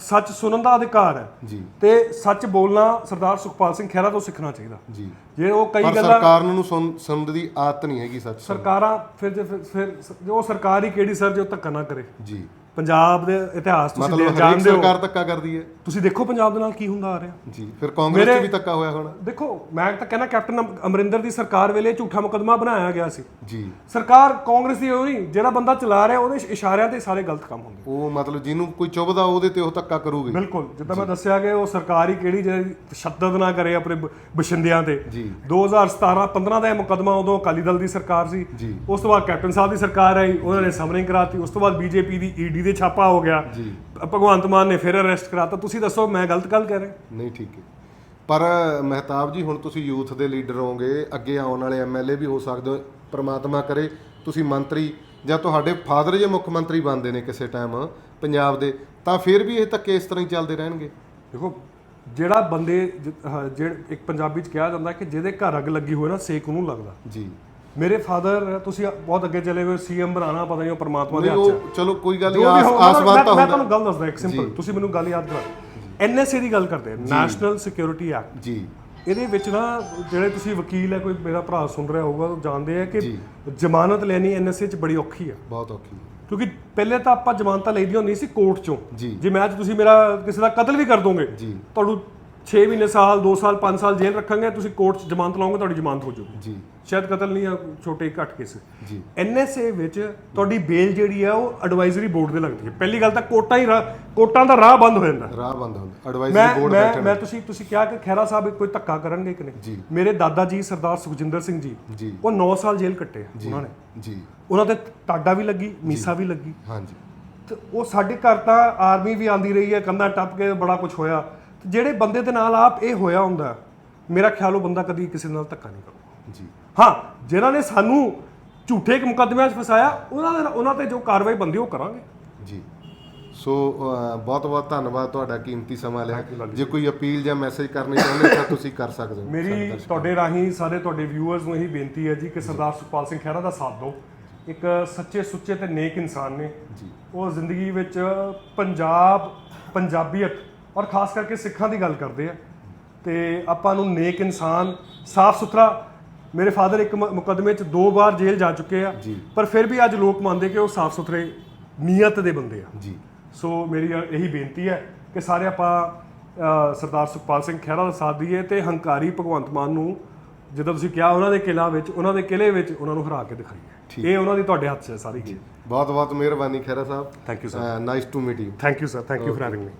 ਸੱਚ ਸੁਣਨ ਦਾ ਅਧਿਕਾਰ ਹੈ। ਜੀ। ਤੇ ਸੱਚ ਬੋਲਣਾ ਸਰਦਾਰ ਸੁਖਪਾਲ ਸਿੰਘ ਖਹਿਰਾ ਤੋਂ ਸਿੱਖਣਾ ਚਾਹੀਦਾ। ਜੀ। ਜੇ ਉਹ ਕਈ ਪਰ ਗੱਲਾਂ ਸਰਕਾਰ ਨੂੰ ਸੁਣ- ਸੁਣਨ ਦੀ ਆਦਤ ਨਹੀਂ ਹੈਗੀ ਸੱਚ ਸੁਣਨ। ਸਰਕਾਰਾਂ ਫਿਰ ਜੇ ਫਿਰ- ਫਿਰ ਜੋ ਸਰਕਾਰ ਹੀ ਕਿਹੜੀ ਸਰ ਜੋ ਧੱਕਾ ਨਾ ਕਰੇ। ਜੀ। ਪੰਜਾਬ ਦੇ ਇਤਿਹਾਸ ਤੁਸੀਂ ਮਤਲਬ ਹਰੇਕ ਜਾਣਦੇ ਹੋ। ਸਰਕਾਰ ਧੱਕਾ ਕਰਦੀ ਹੈ। ਤੁਸੀਂ ਦੇਖੋ ਪੰਜਾਬ ਦੇ ਨਾਲ ਕੀ ਹੁੰਦਾ ਆ ਰਿਹਾ। ਜੀ ਫਿਰ ਕਾਂਗਰਸ 'ਚ ਮੇਰੇ- ਵੀ ਧੱਕਾ ਹੋਇਆ ਹੋਣਾ। ਦੇਖੋ ਮੈਂ ਤਾਂ ਕਹਿੰਦਾ ਕੈਪਟਨ ਅਮ- ਅਮਰਿੰਦਰ ਦੀ ਸਰਕਾਰ ਵੇਲੇ ਝੂਠਾ ਮੁਕਦਮਾ ਬਣਾਇਆ ਗਿਆ ਸੀ। ਜੀ। ਸਰਕਾਰ ਕਾਂਗਰਸ ਦੀ ਉਹ ਨਹੀਂ ਜਿਹੜਾ ਬੰਦਾ ਚਲਾ ਰਿਹਾ ਉਹਦੇ ਇਸ਼ਾਰਿਆਂ ਤੇ ਸਾਰੇ ਗਲਤ ਕੰਮ ਹੁੰਦੇ। ਉਹ ਮਤਲਬ ਜਿਹਨੂੰ ਕੋਈ ਚੁੱਭਦਾ ਉਹਦੇ ਤੇ ਉਹ ਧੱਕਾ ਕਰੂਗੀ। ਬਿਲਕੁਲ ਜਿੱਦਾਂ ਮੈਂ ਦੱਸਿਆ ਕਿ ਉਹ ਸਰਕਾਰ ਹੀ ਕਿਹੜੀ ਜਿਹੜੀ ਤਸ਼ੱਦਦ ਨਾ ਕਰੇ ਆਪਣੇ ਬ- ਬਸ਼ਿੰਦਿਆਂ ਤੇ। ਜੀ। 2017 15 ਦਾ ਇਹ ਮੁਕਦਮਾ ਉਦੋਂ ਅਕਾਲੀ ਦਲ ਦੀ ਸਰਕਾਰ ਸੀ। ਜੀ। ਉਸ ਤੋਂ ਬਾਅਦ ਕੈਪਟਨ ਸਾਹਿਬ ਦੀ ਸਰਕਾਰ ਆਈ ਉਹਨਾਂ ਨੇ ਸਮਰਿੰਗ ਕਰਾਤੀ। ਉਸ ਤੋਂ ਬਾਅਦ ਬੀਜੇਪੀ ਦੀ ਈਡੀ ਦੇ ਛਾਪਾ ਹੋ ਗਿਆ। ਜੀ। ਭਗਵੰਤ ਮਾਨ ਨੇ ਫਿਰ ਅਰੈਸਟ ਕਰਾਤਾ। ਤੁਸੀਂ ਦੱਸੋ ਮੈਂ ਗਲਤ ਗੱਲ ਕਹਿ ਰਿਹਾ? ਨਹੀਂ ਠੀਕ ਹੈ। ਪਰ ਮਹਿਤਾਬ ਜੀ ਹੁਣ ਤੁਸੀਂ ਯੂਥ ਦੇ ਲੀਡਰ ਹੋਗੇ ਅੱਗੇ ਆਉਣ ਵਾਲੇ ਐਮਐਲਏ ਵੀ ਹੋ ਸਕਦੇ ਹੋ ਪ੍ਰਮਾਤਮਾ ਕਰੇ ਤੁਸੀਂ ਮੰਤਰੀ ਜਾਂ ਤੁਹਾਡੇ ਫਾਦਰ ਜੇ ਮੁੱਖ ਮੰਤਰੀ ਬਣਦੇ ਨੇ ਕਿਸੇ ਟਾਈਮ ਪੰਜਾਬ ਦੇ ਤਾਂ ਫਿਰ ਵੀ ਇਹ ਧੱਕੇ ਇਸ ਤਰ੍ਹਾਂ ਹੀ ਚੱਲਦੇ ਰਹਿਣਗੇ? ਦੇਖੋ ਜਿਹੜਾ ਬੰਦੇ ਜਿਹੜਾ ਇੱਕ ਪੰਜਾਬੀ ਚ ਕਿਹਾ ਜਾਂਦਾ ਕਿ ਜਿਹਦੇ ਘਰ ਅੱਗ ਲੱਗੀ ਹੋਵੇ ਨਾ ਸੇਕ ਉਹਨੂੰ ਲੱਗਦਾ। ਜੀ। ਮੇਰੇ ਫਾਦਰ ਤੁਸੀਂ ਬਹੁਤ ਅੱਗੇ ਚਲੇ ਗਏ ਸੀਐਮ ਬਣਾਉਣਾ ਪਤਾ ਨਹੀਂ ਉਹ ਪਰਮਾਤਮਾ ਦੇ ਨਹੀਂ ਹੱਥ 'ਚ। ਹੈ ਉਹ ਚਲੋ ਕੋਈ ਗੱਲ ਜੋ ਨਹੀਂ ਵੀ ਆਸ- ਹੋਊਗਾ, ਆਸਮਾਨ ਮੈਂ- ਤਾਂ ਮੈਂ ਹੁੰਦਾ। ਤੁਹਾਨੂੰ ਗੱਲ ਦੱਸਦਾ ਇੱਕ ਸਿੰਪਲ ਤੁਸੀਂ ਮੈਨੂੰ ਗੱਲ ਯਾਦ ਕਰਾ ਐਨਐਸਏ ਦੀ ਗੱਲ ਕਰਦੇ ਨੈਸ਼ਨਲ ਸਿਕਿਉਰਿਟੀ ਐਕਟ ਜੀ। ਇਹਦੇ ਵਿੱਚ ਨਾ ਜਿਹੜੇ ਤੁਸੀਂ ਵਕੀਲ ਹੈ ਕੋਈ ਮੇਰਾ ਭਰਾ ਸੁਣ ਰਿਹਾ ਹੋਊਗਾ ਉਹ ਜਾਣਦੇ ਆ ਕਿ ਜੀ। ਜ਼ਮਾਨਤ ਲੈਣੀ ਐਨਐਸਏ 'ਚ ਬੜੀ ਔਖੀ ਹੈ ਬਹੁਤ ਔਖੀ ਕਿਉਂਕਿ ਪਹਿਲੇ ਤਾਂ ਆਪਾਂ ਜ਼ਮਾਨਤਾਂ ਲਈਦੀਆਂ ਹੁੰਦੀਆਂ ਸੀ ਕੋਰਟ 'ਚੋਂ। ਜੀ। ਜੇ ਮੈਂ ਅੱਜ ਤੁਸੀਂ ਮੇਰਾ ਕਿਸੇ ਦਾ ਕਤਲ ਵੀ ਕਰ ਦੋਗੇ ਜੀ। ਤੁਹਾਨੂੰ 6 ਮਹੀਨੇ ਸਾਲ 2 ਸਾਲ 5 ਸਾਲ ਜੇਲ੍ਹ ਰੱਖਾਂਗੇ ਤੁਸੀਂ ਕੋਰਟ 'ਚ ਜ਼ਮਾਨਤ ਲਾਓਗੇ ਤੁਹਾਡੀ ਜ਼ਮਾਨਤ ਹੋ ਜਾਊਗੀ। ਜੀ। ਸ਼ਾਇਦ ਕਤਲ ਨਹੀਂ ਆ ਛੋਟੇ ਘੱਟ ਕੇਸ। ਜੀ। ਐਨਐਸਏ ਵਿੱਚ ਤੁਹਾਡੀ ਬੇਲ ਜਿਹੜੀ ਆ ਉਹ ਐਡਵਾਈਜ਼ਰੀ ਬੋਰਡ ਦੇ ਲੱਗਦੀ ਹੈ। ਪਹਿਲੀ ਗੱਲ ਤਾਂ ਕੋਟਾਂ ਹੀ ਕੋਟਾਂ ਦਾ ਰਾਹ ਬੰਦ ਹੋ ਜਾਂਦਾ। ਰਾਹ ਬੰਦ ਹੁੰਦਾ ਐਡਵਾਈਜ਼ਰੀ ਬੋਰਡ ਮੈਂ ਬੈਠੇ ਮੈਂ ਤੁਸੀਂ ਤੁਸੀਂ ਕਿਹਾ ਕਿ ਖੈਰਾ ਸਾਹਿਬ ਕੋਈ ਧੱਕਾ ਕਰਨਗੇ ਕਿ ਨਹੀਂ। ਮੇਰੇ ਦਾਦਾ ਜੀ ਸਰਦਾਰ ਸੁਖਜਿੰਦਰ ਸਿੰਘ ਜੀ ਉਹ 9 ਸਾਲ ਜੇਲ੍ਹ ਕੱਟੇ ਉਹਨਾਂ ਨੇ। ਜੀ। ਉਹਨਾਂ ਤੇ ਟਾਡਾ ਵੀ ਲੱਗੀ ਮੀਸਾ ਵੀ ਲੱਗੀ। ਹਾਂਜੀ। ਤੇ ਉਹ ਸਾਡੇ ਘਰ ਤਾਂ ਆਰਮੀ ਵੀ ਆਂਦੀ ਰਹੀ ਹੈ ਕੰਧਾਂ ਟੱਪ ਕੇ ਬੜਾ ਕੁਝ ਹੋਇਆ। ਜਿਹੜੇ ਬੰਦੇ ਦੇ ਨਾਲ ਆਪ ਇਹ ਹੋਇਆ ਹੁੰਦਾ ਮੇਰਾ ਖਿਆਲ ਉਹ ਬੰਦਾ ਕਦੀ ਕਿਸੇ ਨਾਲ ਧੱਕਾ ਨਹੀਂ ਕਰੂਗਾ। ਜੀ। ਹਾਂ ਜਿਨ੍ਹਾਂ ਨੇ ਸਾਨੂੰ ਝੂਠੇ ਮੁਕੱਦਮਿਆਂ 'ਚ ਫਸਾਇਆ ਉਹਨਾਂ ਦੇ ਉਹਨਾਂ ਤੇ ਜੋ ਕਾਰਵਾਈ ਬੰਦੀ ਉਹ ਕਰਾਂਗੇ। ਜੀ। ਸੋ ਬਹੁਤ ਬਹੁਤ ਧੰਨਵਾਦ ਤੁਹਾਡਾ ਕੀਮਤੀ ਸਮਾਂ ਲਿਆ। ਜੇ ਕੋਈ ਅਪੀਲ ਜਾਂ ਮੈਸੇਜ ਕਰਨੀ ਚਾਹੁੰਦੇ ਤਾਂ ਤੁਸੀਂ ਕਰ ਸਕਦੇ ਹੋ। ਮੇਰੀ ਤੁਹਾਡੇ ਰਾਹੀਂ ਸਾਰੇ ਤੁਹਾਡੇ ਵਿਊਅਰਸ ਨੂੰ ਇਹੀ ਬੇਨਤੀ ਹੈ ਜੀ ਕਿ ਸਰਦਾਰ ਸੁਖਪਾਲ ਸਿੰਘ ਖਹਿਰਾ ਦਾ ਸਾਥ ਦਿਓ। ਇੱਕ ਸੱਚੇ ਸੁੱਚੇ ਤੇ ਨੇਕ ਇਨਸਾਨ ਨੇ। ਜੀ। ਉਹ ਜ਼ਿੰਦਗੀ ਵਿੱਚ ਪੰਜਾਬ ਪੰਜਾਬੀਅਤ ਔਰ ਖਾਸ ਕਰਕੇ ਸਿੱਖਾਂ ਦੀ ਗੱਲ ਕਰਦੇ ਆ। ਤੇ ਆਪਾਂ ਨੂੰ ਨੇਕ ਇਨਸਾਨ ਸਾਫ਼ ਸੁਥਰਾ ਮੇਰੇ ਫਾਦਰ ਇੱਕ ਮੁਕੱਦਮੇ 'ਚ ਦੋ ਵਾਰ ਜੇਲ੍ਹ ਜਾ ਚੁੱਕੇ ਆ। ਪਰ ਫਿਰ ਵੀ ਅੱਜ ਲੋਕ ਮੰਨਦੇ ਕਿ ਉਹ ਸਾਫ਼ ਸੁਥਰੇ ਨੀਅਤ ਦੇ ਬੰਦੇ ਆ। ਜੀ। ਸੋ ਮੇਰੀ ਇਹੀ ਬੇਨਤੀ ਹੈ ਕਿ ਸਾਰੇ ਆਪਾਂ ਸਰਦਾਰ ਸੁਖਪਾਲ ਸਿੰਘ ਖਹਿਰਾ ਦਾ ਸਾਥ ਦਈਏ ਤੇ ਹੰਕਾਰੀ ਭਗਵੰਤ ਮਾਨ ਨੂੰ ਜਿੱਦਾਂ ਤੁਸੀਂ ਕਿਹਾ ਉਹਨਾਂ ਦੇ ਕਿਲਾ ਵਿੱਚ ਉਹਨਾਂ ਦੇ ਕਿਲੇ ਵਿੱਚ ਉਹਨਾਂ ਨੂੰ ਹਰਾ ਕੇ ਦਿਖਾਈਏ। ਇਹ ਉਹਨਾਂ ਦੀ ਤੁਹਾਡੇ ਹੱਥ 'ਚ ਹੈ ਸਾਰੀ ਚੀਜ਼। ਬਹੁਤ ਬਹੁਤ ਮਿਹਰਬਾਨੀ Khaira sahib. Thank you, sir. Nice to meet you thank you sir thank you for having me